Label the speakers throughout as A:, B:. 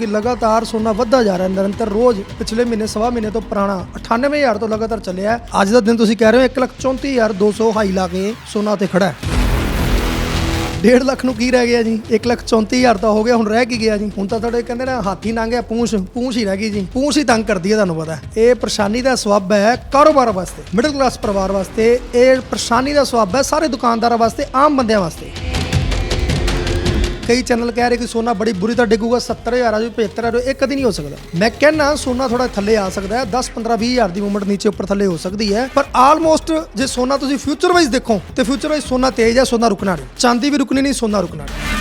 A: ਕਿ ਲਗਾਤਾਰ ਸੋਨਾ ਵੱਧਦਾ ਜਾ ਰਿਹਾ ਹੈ ਨਿਰੰਤਰ ਰੋਜ਼ ਪਿਛਲੇ ਮਹੀਨੇ, ਸਵਾ ਮਹੀਨੇ ਤੋਂ ਪੁਰਾਣਾ 98000 ਤੋਂ ਲਗਾਤਾਰ ਚੱਲਿਆ ਅੱਜ ਦਾ ਦਿਨ ਤੁਸੀਂ ਕਹਿ ਰਹੇ ਹੋ 134200 ਹਾਈ ਲਾ ਕੇ ਸੋਨਾ ਤੇ ਖੜਾ ਹੈ। 1.5 ਲੱਖ ਨੂੰ ਕੀ ਰਹਿ ਗਿਆ ਜੀ? 134000 ਤਾਂ ਹੋ ਗਿਆ, ਹੁਣ ਰਹਿ ਕੀ ਗਿਆ ਜੀ? ਹੁਣ ਤਾਂ ਤੁਹਾਡੇ ਕਹਿੰਦੇ ਨੇ ਹਾਥੀ ਲੰਘਿਆ ਪੂੰਛ ਪੂੰਛ ਹੀ ਰਹਿ ਗਈ ਜੀ। ਪੂੰਛ ਹੀ ਤੰਗ ਕਰਦੀ ਹੈ, ਤੁਹਾਨੂੰ ਪਤਾ ਇਹ ਪਰੇਸ਼ਾਨੀ ਦਾ ਸਬਬ ਹੈ ਕਾਰੋਬਾਰ ਵਾਸਤੇ ਮਿਡਲ ਕਲਾਸ ਪਰਿਵਾਰ ਵਾਸਤੇ। ਇਹ ਪਰੇਸ਼ਾਨੀ ਦਾ ਸਬਬ ਹੈ ਸਾਰੇ ਦੁਕਾਨਦਾਰਾਂ ਵਾਸਤੇ, ਆਮ ਬੰਦਿਆਂ ਵਾਸਤੇ। ਕਈ ਚੈਨਲ ਕਹਿ ਰਹੇ ਕਿ ਸੋਨਾ ਬੜੀ ਬੁਰੀ ਤਰ੍ਹਾਂ ਡਿੱਗੂਗਾ 70000 ਆ ਜੀ 75000 ਇਹ ਕਦੀ ਨਹੀਂ ਹੋ ਸਕਦਾ। ਮੈਂ ਕਹਿੰਨਾ ਸੋਨਾ ਥੋੜਾ ਥੱਲੇ ਆ ਸਕਦਾ ਹੈ 10 15 20000 ਦੀ ਮੂਵਮੈਂਟ ਨੀਚੇ ਉੱਪਰ ਥੱਲੇ ਹੋ ਸਕਦੀ ਹੈ, ਪਰ ਆਲਮੋਸਟ ਜੇ ਸੋਨਾ ਤੁਸੀਂ ਫਿਊਚਰ ਵਾਈਜ਼ ਦੇਖੋ, ਤੇ ਫਿਊਚਰ ਵਾਈਜ਼ ਸੋਨਾ ਤੇਜ਼ ਹੈ, ਸੋਨਾ ਰੁਕਣਾ ਨਹੀਂ। ਚਾਂਦੀ ਵੀ ਰੁਕਣੀ ਨਹੀਂ, ਸੋਨਾ ਰੁਕਣਾ ਨਹੀਂ।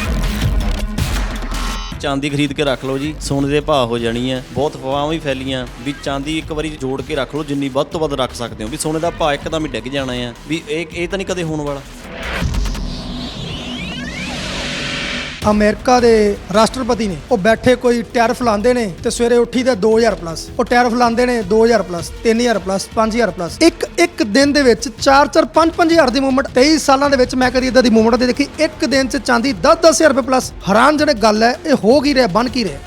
B: ਚਾਂਦੀ ਖਰੀਦ ਕੇ ਰੱਖ ਲਓ ਜੀ, ਸੋਨੇ ਦੇ ਭਾਅ ਹੋ ਜਾਣੀ ਹੈ, ਬਹੁਤ ਫਵਾਹਾਂ ਵੀ ਫੈਲੀਆਂ, ਵੀ ਚਾਂਦੀ ਇੱਕ ਵਾਰੀ ਜੋੜ ਕੇ ਰੱਖ ਲਓ, ਜਿੰਨੀ ਵੱਧ ਤੋਂ ਵੱਧ ਰੱਖ ਸਕਦੇ ਹੋ, ਵੀ ਸੋਨੇ ਦਾ ਭਾਅ ਇੱਕਦਮ ਹੀ ਡਿੱਗ ਜਾਣਾ ਹੈ, ਵੀ ਇਹ ਇਹ ਤਾਂ ਨਹੀਂ ਕਦੇ ਹੋਣ ਵਾਲਾ।
A: ਅਮਰੀਕਾ ਦੇ ਰਾਸ਼ਟਰਪਤੀ ਨੇ, ਉਹ ਬੈਠੇ ਕੋਈ ਟੈਰਫ ਲਾਉਂਦੇ ਨੇ ਤੇ ਸਵੇਰੇ ਉੱਠੀ ਤੇ 2000 ਪਲੱਸ ਉਹ ਟੈਰਫ ਲਾਉਂਦੇ ਨੇ 2000 ਪਲੱਸ 3000 ਪਲੱਸ 5000 ਪਲੱਸ ਇੱਕ ਇੱਕ ਦਿਨ ਦੇ ਵਿੱਚ 4 4 5 5000 ਦੀ ਮੂਵਮੈਂਟ 23 ਸਾਲਾਂ ਦੇ ਵਿੱਚ ਮੈਂ ਕਦੀ ਇਦਾਂ ਦੀ ਮੂਵਮੈਂਟ ਨਹੀਂ ਦੇਖੀ, ਇੱਕ ਦਿਨ 'ਚ ਚਾਂਦੀ 10 10000 ਰੁਪਏ ਪਲੱਸ ਹੈਰਾਨ ਜਿਹੜੇ ਗੱਲ ਹੈ, ਇਹ ਹੋ ਕੀ ਰਿਹਾ, ਬਣ ਕੀ ਰਿਹਾ?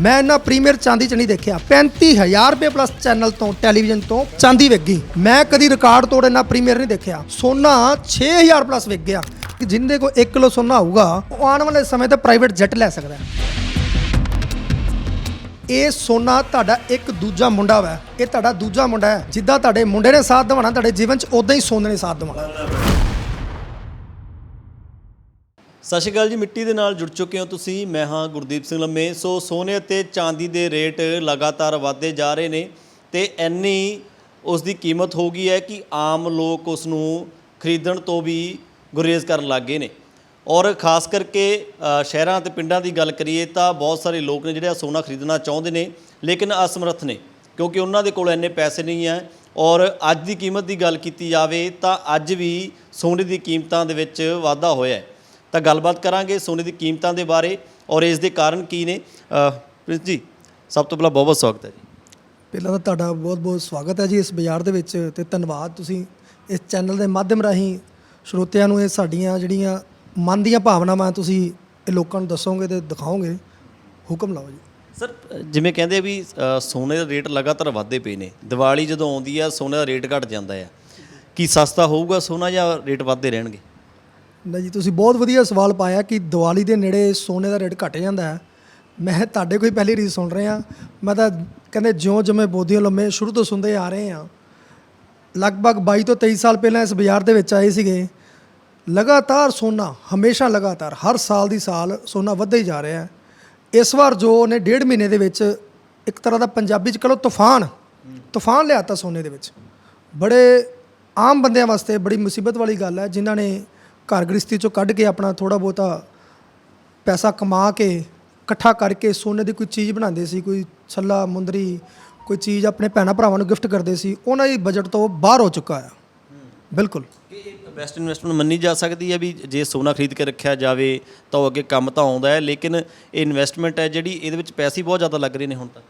A: ਮੈਂ ਇਹਨਾਂ ਪ੍ਰੀਮੀਅਰ ਚਾਂਦੀ ਚ ਨਹੀਂ ਦੇਖਿਆ। 35000 ਰੁਪਏ ਪਲੱਸ ਚੈਨਲ ਤੋਂ ਟੈਲੀਵਿਜ਼ਨ ਤੋਂ ਚਾਂਦੀ ਵਿਕ ਗਈ। ਮੈਂ ਕਦੀ ਰਿਕਾਰਡ ਤੋੜ ਇਹਨਾਂ ਪ੍ਰੀਮੀਅਰ ਨਹੀਂ ਦੇਖਿਆ। ਸੋਨਾ 6000 ਪਲੱਸ ਵਿਕ ਗਿਆ। ਕਿ ਜਿੰਦੇ ਕੋ 1 ਕਿਲੋ ਸੋਨਾ ਹੋਊਗਾ, ਉਹ ਆਉਣ ਵਾਲੇ ਸਮੇਂ ਤੇ ਪ੍ਰਾਈਵੇਟ ਜੈਟ ਲੈ ਸਕਦਾ ਹੈ। ਇਹ ਸੋਨਾ ਤੁਹਾਡਾ ਇੱਕ ਦੂਜਾ ਮੁੰਡਾ ਵਾ। ਇਹ ਤੁਹਾਡਾ ਦੂਜਾ ਮੁੰਡਾ ਹੈ। ਜਿੱਦਾਂ ਤੁਹਾਡੇ ਮੁੰਡੇ ਨੇ ਸਾਥ ਦਿਵਾਣਾ, ਤੁਹਾਡੇ ਜੀਵਨ 'ਚ ਉਦਾਂ ਹੀ ਸੋਨੇ ਨੇ ਸਾਥ ਦਿਵਾਣਾ।
B: ਸਤਿ ਸ਼੍ਰੀ ਅਕਾਲ ਜੀ, ਮਿੱਟੀ ਦੇ ਨਾਲ ਜੁੜ ਚੁੱਕੇ ਹੋ ਤੁਸੀਂ। ਮੈਂ ਹਾਂ ਗੁਰਦੀਪ ਸਿੰਘ ਲੰਮੇ। ਸੋ ਸੋਨੇ ਅਤੇ ਚਾਂਦੀ ਦੇ ਰੇਟ ਲਗਾਤਾਰ ਵਧਦੇ ਜਾ ਰਹੇ ਨੇ ਤੇ ਇੰਨੀ ਉਸ ਦੀ ਕੀਮਤ ਹੋ ਗਈ ਹੈ ਕਿ ਆਮ ਲੋਕ ਉਸ ਨੂੰ ਖਰੀਦਣ ਤੋਂ ਵੀ ਗੁਰੇਜ਼ ਕਰਨ ਲੱਗ ਗਏ ਨੇ। ਔਰ ਖਾਸ ਕਰਕੇ ਸ਼ਹਿਰਾਂ ਅਤੇ ਪਿੰਡਾਂ ਦੀ ਗੱਲ ਕਰੀਏ ਤਾਂ ਬਹੁਤ ਸਾਰੇ ਲੋਕ ਨੇ ਜਿਹੜੇ ਆ ਸੋਨਾ ਖਰੀਦਣਾ ਚਾਹੁੰਦੇ ਨੇ ਲੇਕਿਨ ਅਸਮਰੱਥ ਨੇ ਕਿਉਂਕਿ ਉਹਨਾਂ ਦੇ ਕੋਲ ਇੰਨੇ ਪੈਸੇ ਨਹੀਂ ਹੈ। ਔਰ ਅੱਜ ਦੀ ਕੀਮਤ ਦੀ ਗੱਲ ਕੀਤੀ ਜਾਵੇ ਤਾਂ ਅੱਜ ਵੀ ਸੋਨੇ ਦੀ ਕੀਮਤਾਂ ਦੇ ਵਿੱਚ ਵਾਧਾ ਹੋਇਆ ਹੈ। ਤਾਂ ਗੱਲਬਾਤ ਕਰਾਂਗੇ ਸੋਨੇ ਦੀ ਕੀਮਤਾਂ ਦੇ ਬਾਰੇ ਔਰ ਇਸ ਦੇ ਕਾਰਨ ਕੀ ਨੇ। ਅ, ਪ੍ਰਿੰਸ ਜੀ ਸਭ ਤੋਂ ਪਹਿਲਾਂ ਬਹੁਤ ਬਹੁਤ ਸਵਾਗਤ ਹੈ ਜੀ।
A: ਪਹਿਲਾਂ ਤਾਂ ਤੁਹਾਡਾ ਬਹੁਤ-ਬਹੁਤ ਸਵਾਗਤ ਹੈ ਜੀ ਇਸ ਬਾਜ਼ਾਰ ਦੇ ਵਿੱਚ ਤੇ ਧੰਨਵਾਦ ਤੁਸੀਂ ਇਸ ਚੈਨਲ ਦੇ ਮਾਧਿਅਮ ਰਾਹੀਂ ਸਰੋਤਿਆਂ ਨੂੰ ਇਹ ਸਾਡੀਆਂ ਜਿਹੜੀਆਂ ਮਨ ਦੀਆਂ ਭਾਵਨਾਵਾਂ ਤੁਸੀਂ ਇਹ ਲੋਕਾਂ ਨੂੰ ਦੱਸੋਗੇ ਤੇ ਦਿਖਾਓਗੇ ਹੁਕਮ ਲਾਓ ਜੀ।
B: ਸਰ ਜਿਵੇਂ ਕਹਿੰਦੇ ਆ ਵੀ ਅ, ਸੋਨੇ ਦਾ ਰੇਟ ਲਗਾਤਾਰ ਵਧਦੇ ਪਏ ਨੇ। ਦੀਵਾਲੀ ਜਦੋਂ ਆਉਂਦੀ ਆ ਸੋਨੇ ਦਾ ਰੇਟ ਘਟ ਜਾਂਦਾ ਆ। ਕੀ ਸਸਤਾ ਹੋਊਗਾ ਸੋਨਾ ਜਾਂ ਰੇਟ ਵੱਧਦੇ ਰਹਿਣਗੇ?
A: ਨਹੀਂ ਜੀ ਤੁਸੀਂ ਬਹੁਤ ਵਧੀਆ ਸਵਾਲ ਪਾਇਆ ਕਿ ਦੀਵਾਲੀ ਦੇ ਨੇੜੇ ਸੋਨੇ ਦਾ ਰੇਟ ਘਟ ਜਾਂਦਾ ਹੈ। ਮੈਂ ਤੁਹਾਡੇ ਕੋਈ ਪਹਿਲੀ ਰੀਜ਼ ਸੁਣ ਰਿਹਾ। ਮੈਂ ਤਾਂ ਕਹਿੰਦੇ ਜਿਉਂ ਜਮੇ ਬੋਧੀਆਂ ਲੰਮੇ ਸ਼ੁਰੂ ਤੋਂ ਸੁਣਦੇ ਆ ਰਹੇ ਹਾਂ ਲਗਭਗ 22 ਤੋਂ 23 ਸਾਲ ਪਹਿਲਾਂ ਇਸ ਬਾਜ਼ਾਰ ਦੇ ਵਿੱਚ ਆਏ ਸੀਗੇ। ਲਗਾਤਾਰ ਸੋਨਾ, ਹਮੇਸ਼ਾ ਲਗਾਤਾਰ, ਹਰ ਸਾਲ ਦੀ ਸਾਲ ਸੋਨਾ ਵੱਧਦਾ ਹੀ ਜਾ ਰਿਹਾ ਹੈ। ਇਸ ਵਾਰ ਜੋ ਉਹਨੇ ਡੇਢ ਮਹੀਨੇ ਦੇ ਵਿੱਚ ਇੱਕ ਤਰ੍ਹਾਂ ਦਾ ਪੰਜਾਬੀ ਚ ਕਹੋ ਤੂਫਾਨ ਤੂਫਾਨ ਲਿਆਤਾ ਸੋਨੇ ਦੇ ਵਿੱਚ। ਬੜੇ ਆਮ ਬੰਦਿਆਂ ਵਾਸਤੇ ਬੜੀ ਮੁਸੀਬਤ ਵਾਲੀ ਗੱਲ ਹੈ, ਜਿਨ੍ਹਾਂ ਨੇ ਘਰ ਗ੍ਰਸਤੀ ਚੋਂ ਕੱਢ ਕੇ ਆਪਣਾ ਥੋੜਾ ਬਹੁਤਾ ਪੈਸਾ ਕਮਾ ਕੇ, ਇਕੱਠਾ ਕਰਕੇ ਸੋਨੇ ਦੀ ਕੋਈ ਚੀਜ਼ ਬਣਾਉਂਦੇ ਸੀ, ਕੋਈ ਛੱਲਾ, ਮੁੰਦਰੀ ਕੋਈ ਚੀਜ਼ ਆਪਣੇ ਭੈਣਾਂ ਭਰਾਵਾਂ ਨੂੰ ਗਿਫਟ ਕਰਦੇ ਸੀ ਉਹਨਾਂ ਦੀ ਬਜਟ ਤੋਂ ਬਾਹਰ ਹੋ ਚੁੱਕਾ ਹੈ। ਬਿਲਕੁਲ।
B: ਬੈਸਟ ਇਨਵੈਸਟਮੈਂਟ ਮੰਨੀ ਜਾ ਸਕਦੀ ਹੈ ਵੀ ਜੇ ਸੋਨਾ ਖਰੀਦ ਕੇ ਰੱਖਿਆ ਜਾਵੇ ਤਾਂ ਉਹ ਅੱਗੇ ਕੰਮ ਤਾਂ ਆਉਂਦਾ ਹੈ ਲੇਕਿਨ ਇਹ ਇਨਵੈਸਟਮੈਂਟ ਹੈ ਜਿਹੜੀ ਇਹਦੇ ਵਿੱਚ ਪੈਸੇ ਹੀ ਬਹੁਤ ਜ਼ਿਆਦਾ ਲੱਗ ਰਹੇ ਨੇ ਹੁਣ ਤਾਂ।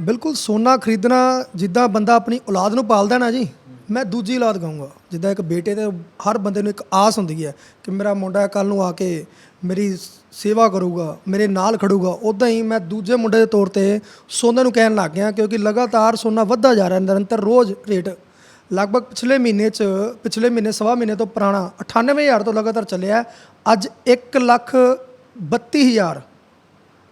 A: ਬਿਲਕੁਲ ਸੋਨਾ ਖਰੀਦਣਾ ਜਿੱਦਾਂ ਬੰਦਾ ਆਪਣੀ ਔਲਾਦ ਨੂੰ ਪਾਲਦਾ ਨਾ ਜੀ ਮੈਂ ਦੂਜੀ ਔਲਾਦ ਕਹੂੰਗਾ। ਜਿੱਦਾਂ ਇੱਕ ਬੇਟੇ ਤੇ ਹਰ ਬੰਦੇ ਨੂੰ ਇੱਕ ਆਸ ਹੁੰਦੀ ਹੈ ਕਿ ਮੇਰਾ ਮੁੰਡਾ ਕੱਲ ਨੂੰ ਆ ਕੇ ਮੇਰੀ ਸੇਵਾ ਕਰੂਗਾ, ਮੇਰੇ ਨਾਲ ਖੜੂਗਾ ਉਦਾਂ ਹੀ ਮੈਂ ਦੂਜੇ ਮੁੰਡੇ ਦੇ ਤੌਰ ਤੇ ਸੋਨਾ ਨੂੰ ਕਹਿਣ ਲੱਗ ਗਿਆ ਕਿਉਂਕਿ ਲਗਾਤਾਰ ਸੋਨਾ ਵੱਧਦਾ ਜਾ ਰਿਹਾ, ਨਿਰੰਤਰ ਰੋਜ਼ ਰੇਟ। ਲਗਭਗ ਪਿਛਲੇ ਮਹੀਨੇ ਚ, ਪਿਛਲੇ ਮਹੀਨੇ, ਸਵਾ ਮਹੀਨੇ ਤੋਂ ਪੁਰਾਣਾ 98000 ਤੋਂ ਲਗਾਤਾਰ ਚੱਲਿਆ, ਅੱਜ 1 ਲੱਖ 32000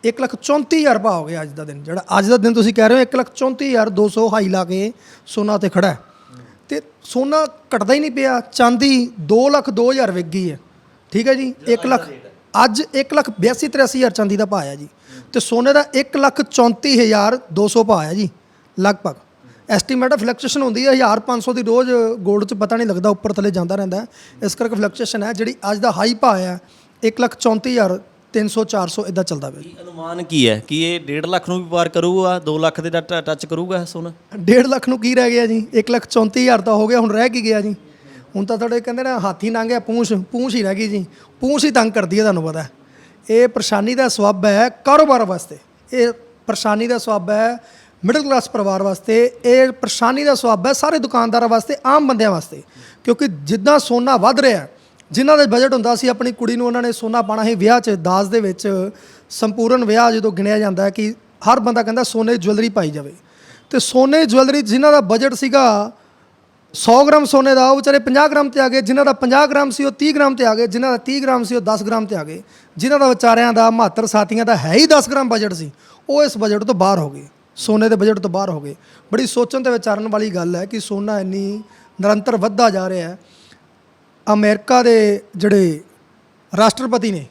A: ਇੱਕ ਲੱਖ 34000 ਰੁਪਏ ਹੋ ਗਿਆ ਅੱਜ ਦਾ ਦਿਨ, ਜਿਹੜਾ ਅੱਜ ਦਾ ਦਿਨ ਤੁਸੀਂ ਕਹਿ ਰਹੇ ਹੋ, ਇੱਕ ਲੱਖ 34200 ਹਾਈ ਲਾ ਕੇ ਸੋਨਾ ਤੇ ਖੜਾ ਹੈ। ਤੇ ਸੋਨਾ ਘਟਦਾ ਹੀ ਨਹੀਂ ਪਿਆ, ਚਾਂਦੀ 2 ਲੱਖ 2000 ਵਿਕ ਗਈ ਹੈ। ਠੀਕ ਹੈ ਜੀ 1 ਲੱਖ ਅੱਜ 1 ਲੱਖ 82 83000 ਚਾਂਦੀ ਦਾ ਭਾਅ ਹੈ ਜੀ ਤੇ ਸੋਨੇ ਦਾ 1 ਲੱਖ 34200 ਭਾਅ ਹੈ ਜੀ ਲਗਭਗ। ਐਸਟੀਮੇਟ ਫਲਕਚੁਏਸ਼ਨ ਹੁੰਦੀ ਹੈ 1500 ਦੀ ਰੋਜ਼ 골ਡ 'ਚ ਪਤਾ ਨਹੀਂ ਲੱਗਦਾ ਉੱਪਰ ਥੱਲੇ ਜਾਂਦਾ ਰਹਿੰਦਾ। ਇਸ ਕਰਕੇ ਫਲਕਚੁਏਸ਼ਨ ਹੈ ਜਿਹੜੀ ਅੱਜ ਦਾ ਹਾਈ ਭਾਅ ਹੈ 1 ਲੱਖ 34000 300 400 ਇਦਾਂ ਚੱਲਦਾ ਪਿਆ
B: ਕੀ ਅਨੁਮਾਨ ਕੀ ਹੈ? ਕਿ ਇਹ 1.5 ਲੱਖ ਨੂੰ ਵੀ ਪਾਰ ਕਰੂਗਾ 2 ਲੱਖ ਦੇ ਟੱਚ ਟੱਚ ਕਰੂਗਾ ਸੋਨਾ?
A: 1.5 ਲੱਖ ਨੂੰ ਕੀ ਰਹਿ ਗਿਆ ਜੀ? 1 ਲੱਖ 34000 ਤਾਂ ਹੋ ਗਿਆ ਹੁਣ ਰਹਿ ਕੀ ਗਿਆ ਜੀ? ਹੁਣ ਤਾਂ ਤੁਹਾਡੇ ਕਹਿੰਦੇ ਨੇ ਹਾਥੀ ਲੰਘਿਆ ਪੂੰਛ ਪੂੰਛ ਹੀ ਰਹਿ ਗਈ ਜੀ। ਪੂੰਛ ਹੀ ਤੰਗ ਕਰਦੀ ਹੈ ਤੁਹਾਨੂੰ ਪਤਾ ਇਹ ਪਰੇਸ਼ਾਨੀ ਦਾ ਸਬਬ ਹੈ ਕਾਰੋਬਾਰ ਵਾਸਤੇ। ਇਹ ਪਰੇਸ਼ਾਨੀ ਦਾ ਸਬਬ ਹੈ ਮਿਡਲ ਕਲਾਸ ਪਰਿਵਾਰ ਵਾਸਤੇ। ਇਹ ਪਰੇਸ਼ਾਨੀ ਦਾ ਸਬਬ ਹੈ ਸਾਰੇ ਦੁਕਾਨਦਾਰਾਂ ਵਾਸਤੇ, ਆਮ ਬੰਦਿਆਂ ਵਾਸਤੇ। ਕਿਉਂਕਿ ਜਿੱਦਾਂ ਸੋਨਾ ਵੱਧ ਰਿਹਾ ਜਿਨ੍ਹਾਂ ਦਾ ਬਜਟ ਹੁੰਦਾ ਸੀ, ਆਪਣੀ ਕੁੜੀ ਨੂੰ ਉਹਨਾਂ ਨੇ ਸੋਨਾ ਪਾਣਾ ਸੀ ਵਿਆਹ 'ਚ, ਦਾਜ ਦੇ ਵਿੱਚ, ਸੰਪੂਰਨ ਵਿਆਹ ਜਦੋਂ ਗਿਣਿਆ ਜਾਂਦਾ ਹੈ ਕਿ ਹਰ ਬੰਦਾ ਕਹਿੰਦਾ ਸੋਨੇ ਦੀ ਜੁਐਲਰੀ ਪਾਈ ਜਾਵੇ। ਤੇ ਸੋਨੇ ਦੀ ਜੁਐਲਰੀ ਜਿਨ੍ਹਾਂ ਦਾ ਬਜਟ ਸੀਗਾ 100 ਗ੍ਰਾਮ ਸੋਨੇ ਦਾ, ਉਹ ਵਿਚਾਰੇ 50 ਗ੍ਰਾਮ ਤੇ ਆ ਗਏ, ਜਿਨ੍ਹਾਂ ਦਾ 50 ਗ੍ਰਾਮ ਸੀ ਉਹ 30 ਗ੍ਰਾਮ ਤੇ ਆ ਗਏ, ਜਿਨ੍ਹਾਂ ਦਾ 30 ਗ੍ਰਾਮ ਸੀ ਉਹ 10 ਗ੍ਰਾਮ ਤੇ ਆ ਗਏ। ਜਿਨ੍ਹਾਂ ਦਾ ਵਿਚਾਰਿਆਂ ਦਾ ਮਾਤਰ ਸਾਥੀਆਂ ਦਾ ਹੈ ਹੀ 10 ਗ੍ਰਾਮ ਬਜਟ ਸੀ, ਉਹ ਇਸ ਬਜਟ ਤੋਂ ਬਾਹਰ ਹੋ ਗਏ, ਸੋਨੇ ਦੇ ਬਜਟ ਤੋਂ ਬਾਹਰ ਹੋ ਗਏ। ਬੜੀ ਸੋਚਣ ਤੇ ਵਿਚਾਰਨ ਵਾਲੀ ਗੱਲ ਹੈ ਕਿ ਸੋਨਾ ਇੰਨੀ ਨਿਰੰਤਰ ਵੱਧਦਾ ਜਾ ਰਿਹਾ ਹੈ। ਅਮਰੀਕਾ ਦੇ ਜਿਹੜੇ ਰਾਸ਼ਟਰਪਤੀ ਨੇ,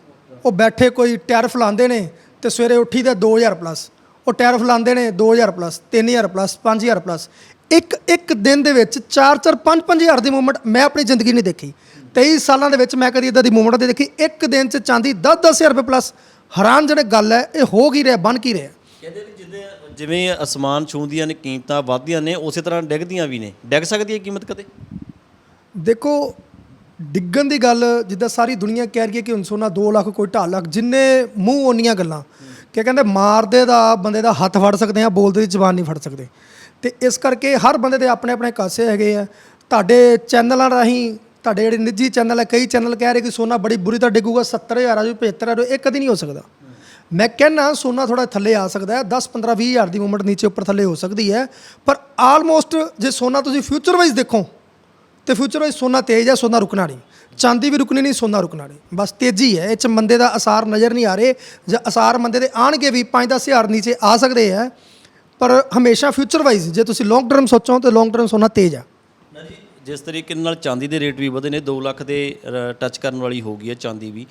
A: ਉਹ ਬੈਠੇ ਕੋਈ ਟੈਰਫ ਲਾਉਂਦੇ ਨੇ ਤੇ ਸਵੇਰੇ ਉੱਠੀ ਦਾ 2000 ਪਲੱਸ ਉਹ ਟੈਰਫ ਲਾਉਂਦੇ ਨੇ 2000 ਪਲੱਸ 3000 ਪਲੱਸ 5000 ਪਲੱਸ ਇੱਕ ਇੱਕ ਦਿਨ ਦੇ ਵਿੱਚ 4 4 5 5000 ਦੀ ਮੂਵਮੈਂਟ ਮੈਂ ਆਪਣੀ ਜ਼ਿੰਦਗੀ ਨਹੀਂ ਦੇਖੀ। 23 ਸਾਲਾਂ ਦੇ ਵਿੱਚ ਮੈਂ ਕਦੀ ਇਦਾਂ ਦੀ ਮੂਵਮੈਂਟ ਨਹੀਂ ਦੇਖੀ। ਇੱਕ ਦਿਨ 'ਚ ਚਾਂਦੀ 10 10000 ਰੁਪਏ ਪਲੱਸ ਹੈਰਾਨਜਨਕ ਗੱਲ ਹੈ ਇਹ ਹੋ ਕੀ ਰਿਹਾ ਬਣ ਕੀ ਰਿਹਾ?
B: ਕਹਿੰਦੇ ਵੀ ਜਿੱਦੇ ਜਿਵੇਂ ਅਸਮਾਨ ਛੂੰਦੀਆਂ ਨੇ ਕੀਮਤਾਂ ਵੱਧਦੀਆਂ ਨੇ ਉਸੇ ਤਰ੍ਹਾਂ ਡਿੱਗਦੀਆਂ ਵੀ ਨੇ। ਡਿੱਗ ਸਕਦੀ ਹੈ ਕੀਮਤ ਕਦੇ?
A: ਦੇਖੋ ਡਿੱਗਣ ਦੀ ਗੱਲ ਜਿੱਦਾਂ ਸਾਰੀ ਦੁਨੀਆ ਕਹਿ ਰਹੀ ਹੈ ਕਿ ਹੁਣ ਸੋਨਾ 2 ਲੱਖ ਕੋਈ 2.5 ਲੱਖ ਜਿੰਨੇ ਮੂੰਹ ਓਨੀਆਂ ਗੱਲਾਂ। ਕਿ ਕਹਿੰਦੇ ਮਾਰਦੇ ਦਾ ਬੰਦੇ ਦਾ ਹੱਥ ਫੜ ਸਕਦੇ ਆ ਬੋਲਦੇ ਦੀ ਜ਼ਬਾਨ ਨਹੀਂ ਫੜ ਸਕਦੇ। ਤੇ ਇਸ ਕਰਕੇ ਹਰ ਬੰਦੇ ਦੇ ਆਪਣੇ ਆਪਣੇ ਕਾਸੇ ਹੈਗੇ ਆ। ਤੁਹਾਡੇ ਚੈਨਲਾਂ ਰਾਹੀਂ, ਤੁਹਾਡੇ ਜਿਹੜੇ ਨਿੱਜੀ ਚੈਨਲ ਹੈ ਕਈ ਚੈਨਲ ਕਹਿ ਰਹੇ ਕਿ ਸੋਨਾ ਬੜੀ ਬੁਰੀ ਤਰ੍ਹਾਂ ਡਿੱਗੂਗਾ 70000 ਆ ਜੂ 75000 ਇਹ ਕਦੀ ਨਹੀਂ ਹੋ ਸਕਦਾ। ਮੈਂ ਕਹਿੰਨਾ ਸੋਨਾ ਥੋੜਾ ਥੱਲੇ ਆ ਸਕਦਾ ਹੈ 10 15 20 ਹਜ਼ਾਰ ਦੀ ਮੂਵਮੈਂਟ ਨੀਚੇ ਉੱਪਰ ਥੱਲੇ ਹੋ ਸਕਦੀ ਹੈ। ਪਰ ਆਲਮੋਸਟ ਜੇ ਸੋਨਾ ਤੁਸੀਂ ਫਿਊਚਰ ਵਾਈਜ਼ ਦੇਖੋ, ਤੇ ਫਿਊਚਰ ਵਿੱਚ ਸੋਨਾ ਤੇਜ਼ ਹੈ, ਸੋਨਾ ਰੁਕਣਾ ਨਹੀਂ। ਚਾਂਦੀ ਵੀ ਰੁਕਣੀ ਨਹੀਂ, ਸੋਨਾ ਰੁਕਣਾ ਨਹੀਂ। ਬਸ ਤੇਜ਼ੀ ਹੈ, ਇਹ ਚ ਮੰਦੇ ਦਾ ਅਸਾਰ ਨਜ਼ਰ ਨਹੀਂ ਆ ਰਹੇ। ਜਾਂ ਅਸਾਰ ਮੰਦੇ ਦੇ ਆਣਗੇ ਵੀ 5-10 ਹਜ਼ਾਰ ਨੀਚੇ ਆ ਸਕਦੇ ਆ ਪਰ ਹਮੇਸ਼ਾ ਫਿਊਚਰ ਵਾਈਜ਼ ਜੇ ਤੁਸੀਂ ਲੌਂਗ ਟਰਮ ਸੋਚੋ ਤੇ ਲੌਂਗ ਟਰਮ ਸੋਨਾ ਤੇਜ਼ ਆ।
B: ਨਾ ਜੀ ਜਿਸ ਤਰੀਕੇ ਨਾਲ ਚਾਂਦੀ ਦੇ ਰੇਟ ਵੀ ਵਧੇ ਨੇ 2 ਲੱਖ ਦੇ ਟੱਚ ਕਰਨ ਵਾਲੀ ਹੋ ਗਈ ਹੈ ਚਾਂਦੀ ਵੀ।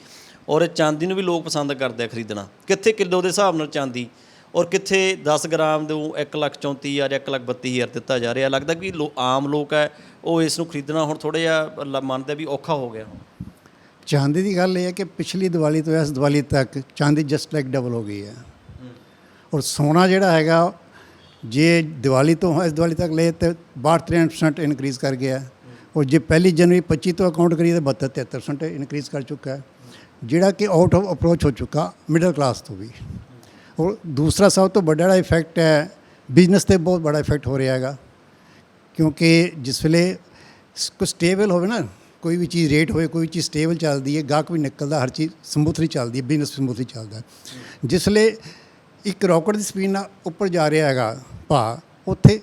B: ਔਰ ਇਹ ਚਾਂਦੀ ਨੂੰ ਵੀ ਲੋਕ ਪਸੰਦ ਕਰਦੇ ਆ ਖਰੀਦਣਾ। ਕਿੱਥੇ ਕਿਲੋ ਦੇ ਹਿਸਾਬ ਨਾਲ ਚਾਂਦੀ? ਔਰ ਕਿੱਥੇ 10 ਗ੍ਰਾਮ ਦੇ 1 ਲੱਖ 34 ਹਜ਼ਾਰ 1 ਲੱਖ 32 ਹਜ਼ਾਰ ਦਿੱਤਾ ਜਾ ਰਿਹਾ। ਲੱਗਦਾ ਕਿ ਲੋ- ਆਮ ਲੋਕ ਹੈ ਉਹ ਇਸ ਨੂੰ ਖਰੀਦਣਾ ਹੁਣ ਥੋੜਾ ਜਿਹਾ ਮੰਨਦੇ ਵੀ ਔਖਾ ਹੋ ਗਿਆ।
C: ਚਾਂਦੀ ਦੀ ਗੱਲ ਇਹ ਹੈ ਕਿ ਪਿਛਲੀ ਦੀਵਾਲੀ ਤੋਂ ਇਸ ਦੀਵਾਲੀ ਤੱਕ ਚਾਂਦੀ ਜਸਟ ਲਾਈਕ ਡਬਲ ਹੋ ਗਈ ਹੈ। ਔਰ ਸੋਨਾ ਜਿਹੜਾ ਹੈਗਾ ਜੇ ਦੀਵਾਲੀ ਤੋਂ ਇਸ ਦੀਵਾਲੀ ਤੱਕ ਲਏ ਤੇ 62-63% ਇਨਕਰੀਜ਼ ਕਰ ਗਿਆ। ਔਰ ਜੇ ਪਹਿਲੀ ਜਨਵਰੀ 25 ਤੋਂ ਅਕਾਊਂਟ ਕਰੀਏ ਤਾਂ 72-73% ਇਨਕਰੀਜ਼ ਕਰ ਚੁੱਕਾ ਹੈ। ਜਿਹੜਾ ਕਿ ਆਊਟ ਆਫ ਅਪਰੋਚ ਹੋ ਚੁੱਕਾ ਮਿਡਲ ਕਲਾਸ ਤੋਂ ਵੀ। ਔਰ ਦੂਸਰਾ ਸਭ ਤੋਂ ਵੱਡਾ ਜਿਹੜਾ ਇਫੈਕਟ ਹੈ ਬਿਜ਼ਨਸ ਤੇ ਬਹੁਤ ਬੜਾ ਇਫੈਕਟ ਹੋ ਰਿਹਾ ਹੈਗਾ। ਕਿਉਂਕਿ ਜਿਸ ਵੇਲੇ ਸ- ਕੁਛ ਸਟੇਬਲ ਹੋਵੇ ਨਾ, ਕੋਈ ਵੀ ਚੀਜ਼ ਰੇਟ ਹੋਵੇ, ਕੋਈ ਚੀਜ਼ ਸਟੇਬਲ ਚੱਲਦੀ ਹੈ, ਗਾਹਕ ਵੀ ਨਿਕਲਦਾ, ਹਰ ਚੀਜ਼ ਸਮੂਥਲੀ ਚੱਲਦੀ ਹੈ ਬਿਜ਼ਨਸ ਸਮੂਥਲੀ ਚੱਲਦਾ ਜਿਸ ਵੇਲੇ ਇੱਕ ਰੌਕਟ ਦੀ ਸਪੀਡ ਨਾਲ ਉੱਪਰ ਜਾ ਰਿਹਾ ਹੈਗਾ ਭਾ ਉੱਥੇ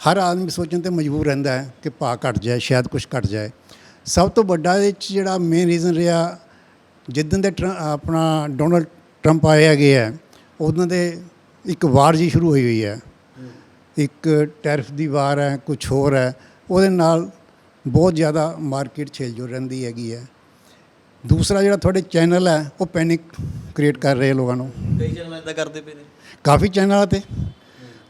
C: ਹਰ ਆਦਮੀ ਸੋਚਣ ਤੇ ਮਜਬੂਰ ਰਹਿੰਦਾ ਹੈ ਕਿ ਭਾ ਘਟ ਜਾਏ, ਸ਼ਾਇਦ ਕੁਝ ਘਟ ਜਾਏ। ਸਭ ਤੋਂ ਵੱਡਾ ਇਹ 'ਚ ਜਿਹੜਾ ਮੇਨ ਰੀਜ਼ਨ ਰਿਹਾ, ਜਿੱਦਣ ਦੇ ਟਰ- ਆਪਣਾ ਡੋਨਲਡ ਟਰੰਪ ਆਏ ਹੈਗੇ ਹੈ ਉਦੋਂ ਦੇ ਇੱਕ ਵਾਰ ਜੀ ਸ਼ੁਰੂ ਹੋਈ ਹੋਈ ਹੈ। ਇੱਕ ਟੈਰਿਫ ਦੀ ਵਾਰ ਹੈ ਕੁਝ ਹੋਰ ਹੈ, ਉਹਦੇ ਨਾਲ ਬਹੁਤ ਜ਼ਿਆਦਾ ਮਾਰਕੀਟ ਛੇਲਜੋ ਰਹਿੰਦੀ ਹੈਗੀ ਹੈ। ਦੂਸਰਾ ਜਿਹੜਾ ਤੁਹਾਡੇ ਚੈਨਲ ਹੈ ਉਹ ਪੈਨਿਕ ਕ੍ਰੀਏਟ ਕਰ ਰਹੇ ਲੋਕਾਂ ਨੂੰ।
B: ਕਈ ਚੈਨਲ ਇਦਾਂ ਕਰਦੇ ਪਏ ਨੇ।
C: ਕਾਫੀ ਚੈਨਲਾਂ ਤੇ।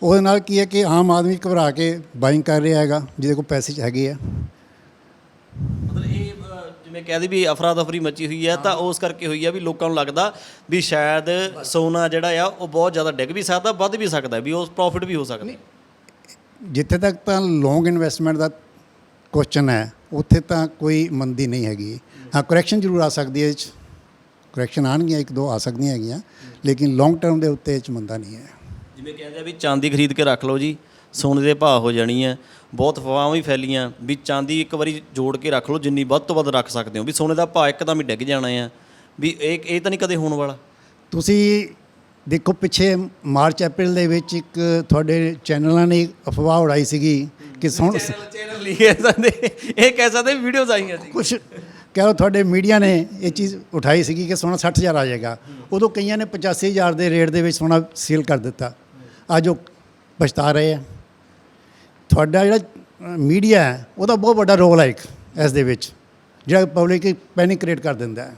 C: ਉਹਦੇ ਨਾਲ ਕੀ ਹੈ ਕਿ ਆਮ ਆਦਮੀ ਘਬਰਾ ਕੇ ਬਾਇੰਗ ਕਰ ਰਿਹਾ ਹੈਗਾ ਜਿਹਦੇ ਕੋਲ ਪੈਸੇ ਚ ਹੈਗੇ ਆ।
B: ਮਤਲਬ ਇਹ ਜਿਵੇਂ ਕਹਦੇ ਵੀ ਅਫਰਾ ਤਫਰੀ ਮੱਚੀ ਹੋਈ ਹੈ ਤਾਂ ਉਸ ਕਰਕੇ ਹੋਈ ਹੈ ਵੀ ਲੋਕਾਂ ਨੂੰ ਲੱਗਦਾ ਵੀ ਸ਼ਾਇਦ ਸੋਨਾ ਜਿਹੜਾ ਆ ਉਹ ਬਹੁਤ ਜ਼ਿਆਦਾ ਡਿੱਗ ਵੀ ਸਕਦਾ ਵੱਧ ਵੀ ਸਕਦਾ ਵੀ ਉਸ ਪ੍ਰੋਫਿਟ ਵੀ ਹੋ ਸਕਦਾ।
C: ਜਿੱਥੇ ਤੱਕ ਤਾਂ ਲੌਂਗ ਇਨਵੈਸਟਮੈਂਟ ਦਾ ਕੁਐਸਚਨ ਹੈ ਉੱਥੇ ਤਾਂ ਕੋਈ ਮੰਦੀ ਨਹੀਂ ਹੈਗੀ। ਹਾਂ ਕਰੈਕਸ਼ਨ ਜ਼ਰੂਰ ਆ ਸਕਦੀ ਹੈ ਇਹ 'ਚ। ਕਰੈਕਸ਼ਨ ਆਉਣਗੀਆਂ ਇੱਕ ਦੋ ਆ ਸਕਦੀਆਂ ਹੈਗੀਆਂ ਲੇਕਿਨ ਲੌਂਗ ਟਰਮ ਦੇ ਉੱਤੇ ਇਹ 'ਚ ਮੰਦਾ ਨਹੀਂ ਹੈ।
B: ਜਿਵੇਂ ਕਹਿੰਦੇ ਆ ਵੀ ਚਾਂਦੀ ਖਰੀਦ ਕੇ ਰੱਖ ਲਓ ਜੀ ਸੋਨੇ ਦੇ ਭਾਅ ਹੋ ਜਾਣੀ ਹੈ ਬਹੁਤ ਅਫਵਾਹਾਂ ਵੀ ਫੈਲੀਆਂ ਵੀ ਚਾਂਦੀ ਇੱਕ ਵਾਰੀ ਜੋੜ ਕੇ ਰੱਖ ਲਓ ਜਿੰਨੀ ਵੱਧ ਤੋਂ ਵੱਧ ਰੱਖ ਸਕਦੇ ਹੋ ਵੀ ਸੋਨੇ ਦਾ ਭਾਅ ਇੱਕਦਮ ਹੀ ਡਿੱਗ ਜਾਣਾ ਆ ਵੀ ਇਹ ਇਹ ਤਾਂ ਨਹੀਂ ਕਦੇ ਹੋਣ ਵਾਲਾ।
C: ਤੁਸੀਂ ਦੇਖੋ ਪਿੱਛੇ ਮਾਰਚ ਅਪ੍ਰੈਲ ਦੇ ਵਿੱਚ ਇੱਕ ਤੁਹਾਡੇ ਚੈਨਲਾਂ ਨੇ ਅਫਵਾਹ ਉਡਾਈ ਸੀਗੀ ਕਿ ਸੋਨ
B: ਚੈਨਲ ਨਹੀਂ ਕਹਿ ਸਕਦੇ ਇਹ ਕਹਿ ਸਕਦੇ ਵੀਡੀਓਜ਼ ਆਈਆਂ ਸੀ।
C: ਕੁਝ ਕਹਿ ਲਓ ਤੁਹਾਡੇ ਮੀਡੀਆ ਨੇ ਇਹ ਚੀਜ਼ ਉਠਾਈ ਸੀਗੀ ਕਿ ਸੋਨਾ 60000 ਆ ਜਾਏਗਾ। ਉਦੋਂ ਕਈਆਂ ਨੇ 85000 ਦੇ ਰੇਟ ਦੇ ਵਿੱਚ ਸੋਨਾ ਸੇਲ ਕਰ ਦਿੱਤਾ। ਅੱਜ ਉਹ ਪਛਤਾ ਰਹੇ ਆ। ਤੁਹਾਡਾ ਜਿਹੜਾ ਮੀਡੀਆ ਹੈ ਉਹਦਾ ਬਹੁਤ ਵੱਡਾ ਰੋਲ ਹੈ ਇੱਕ ਇਸ ਦੇ ਵਿੱਚ ਜਿਹੜਾ ਪਬਲਿਕ ਪੈਨਿਕ ਕ੍ਰੀਏਟ ਕਰ ਦਿੰਦਾ ਹੈ।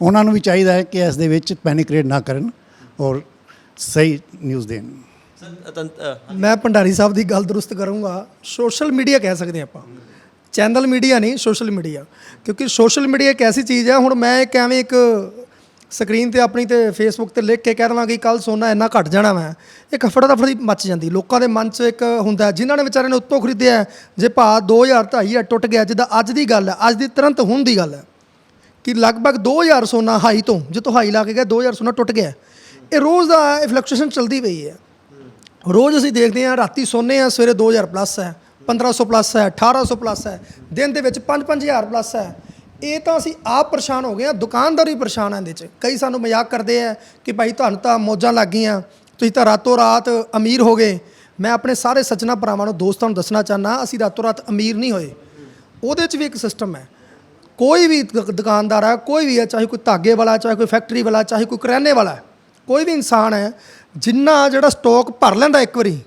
C: ਉਹਨਾਂ ਨੂੰ ਵੀ ਚਾਹੀਦਾ ਹੈ ਕਿ ਇਸ ਦੇ ਵਿੱਚ ਪੈਨਿਕ ਕ੍ਰੀਏਟ ਨਾ ਕਰਨ ਔਰ ਸਹੀ ਨਿਊਜ਼ ਦੇਣ।
A: ਮੈਂ ਭੰਡਾਰੀ ਸਾਹਿਬ ਦੀ ਗੱਲ ਦਰੁਸਤ ਕਰੂੰਗਾ। ਸੋਸ਼ਲ ਮੀਡੀਆ ਕਹਿ ਸਕਦੇ ਆਪਾਂ। ਚੈਨਲ ਮੀਡੀਆ ਨਹੀਂ, ਸੋਸ਼ਲ ਮੀਡੀਆ। ਕਿਉਂਕਿ ਸੋਸ਼ਲ ਮੀਡੀਆ ਇੱਕ ਐਸੀ ਚੀਜ਼ ਹੈ, ਹੁਣ ਮੈਂ ਇੱਕ ਐਵੇਂ ਇੱਕ ਸਕਰੀਨ ਤੇ ਆਪਣੀ ਤੇ ਫੇਸਬੁੱਕ ਤੇ ਲਿਖ ਕੇ ਕਹਿ ਦਵਾਂ ਕਿ ਕੱਲ ਸੋਨਾ ਇੰਨਾ ਘਟ ਜਾਣਾ ਵਾ। ਇੱਕ ਫੜਾ ਦਫੜੀ ਮੱਚ ਜਾਂਦੀ। ਲੋਕਾਂ ਦੇ ਮਨ 'ਚ ਇੱਕ ਹੁੰਦਾ ਜਿਨ੍ਹਾਂ ਨੇ ਵਿਚਾਰਿਆਂ ਨੇ ਉੱਤੋਂ ਖਰੀਦਿਆ ਜੇ ਭਾ 2000 2500 ਟੁੱਟ ਗਿਆ, ਜਿੱਦਾਂ ਅੱਜ ਦੀ ਗੱਲ ਹੈ, ਅੱਜ ਦੀ ਤੁਰੰਤ ਹੁਣ ਦੀ ਗੱਲ ਹੈ, ਕਿ ਲਗਭਗ 2000 ਸੋਨਾ ਹਾਈ ਤੋਂ, ਜਿੱਥੋਂ ਹਾਈ ਲਾ ਕੇ ਗਿਆ 2000 ਸੋਨਾ ਟੁੱਟ ਗਿਆ। ਇਹ ਰੋਜ਼ ਦਾ ਇਹ ਫਲਕਚੁਏਸ਼ਨ ਚੱਲਦੀ ਪਈ ਹੈ। ਰੋਜ਼ ਅਸੀਂ ਦੇਖਦੇ ਹਾਂ, ਰਾਤੀ ਸੋਨੇ ਆ, ਸਵੇਰੇ 2000 ਪਲੱਸ ਹੈ। 1500 ਪਲੱਸ ਹੈ 1800 ਪਲੱਸ ਹੈ, ਦਿਨ ਦੇ ਵਿੱਚ 5-5000 ਪਲੱਸ ਹੈ। ਇਹ ਤਾਂ ਅਸੀਂ ਆਪ ਪਰੇਸ਼ਾਨ ਹੋ ਗਏ ਆ ਦੁਕਾਨਦਾਰ ਵੀ ਪਰੇਸ਼ਾਨ ਆ ਇਹਦੇ 'ਚ। ਕਈ ਸਾਨੂੰ ਮਜ਼ਾਕ ਕਰਦੇ ਆ ਕਿ ਭਾਈ ਤੁਹਾਨੂੰ ਤਾਂ ਮੌਜਾਂ ਲੱਗ ਗਈਆਂ ਤੁਸੀਂ ਤਾਂ ਰਾਤੋਂ ਰਾਤ ਅਮੀਰ ਹੋ ਗਏ। ਮੈਂ ਆਪਣੇ ਸਾਰੇ ਸੱਜਣਾ ਭਰਾਵਾਂ ਨੂੰ, ਦੋਸਤਾਂ ਨੂੰ ਦੱਸਣਾ ਚਾਹਨਾ ਅਸੀਂ ਰਾਤੋਂ ਰਾਤ ਅਮੀਰ ਨਹੀਂ ਹੋਏ। ਉਹਦੇ 'ਚ ਵੀ ਇੱਕ ਸਿਸਟਮ ਹੈ। ਕੋਈ ਵੀ ਦੁਕਾਨਦਾਰ ਹੈ ਕੋਈ ਵੀ ਹੈ ਚਾਹੇ ਕੋਈ ਧਾਗੇ ਵਾਲਾ, ਚਾਹੇ ਕੋਈ ਫੈਕਟਰੀ ਵਾਲਾ, ਚਾਹੇ ਕੋਈ ਕਰਿਆਨੇ ਵਾਲਾ, ਕੋਈ ਵੀ ਇਨਸਾਨ ਹੈ, ਜਿੰਨਾ ਜਿਹੜਾ ਸਟਾਕ ਭਰ ਲੈਂਦਾ ਇੱਕ ਵਾਰੀ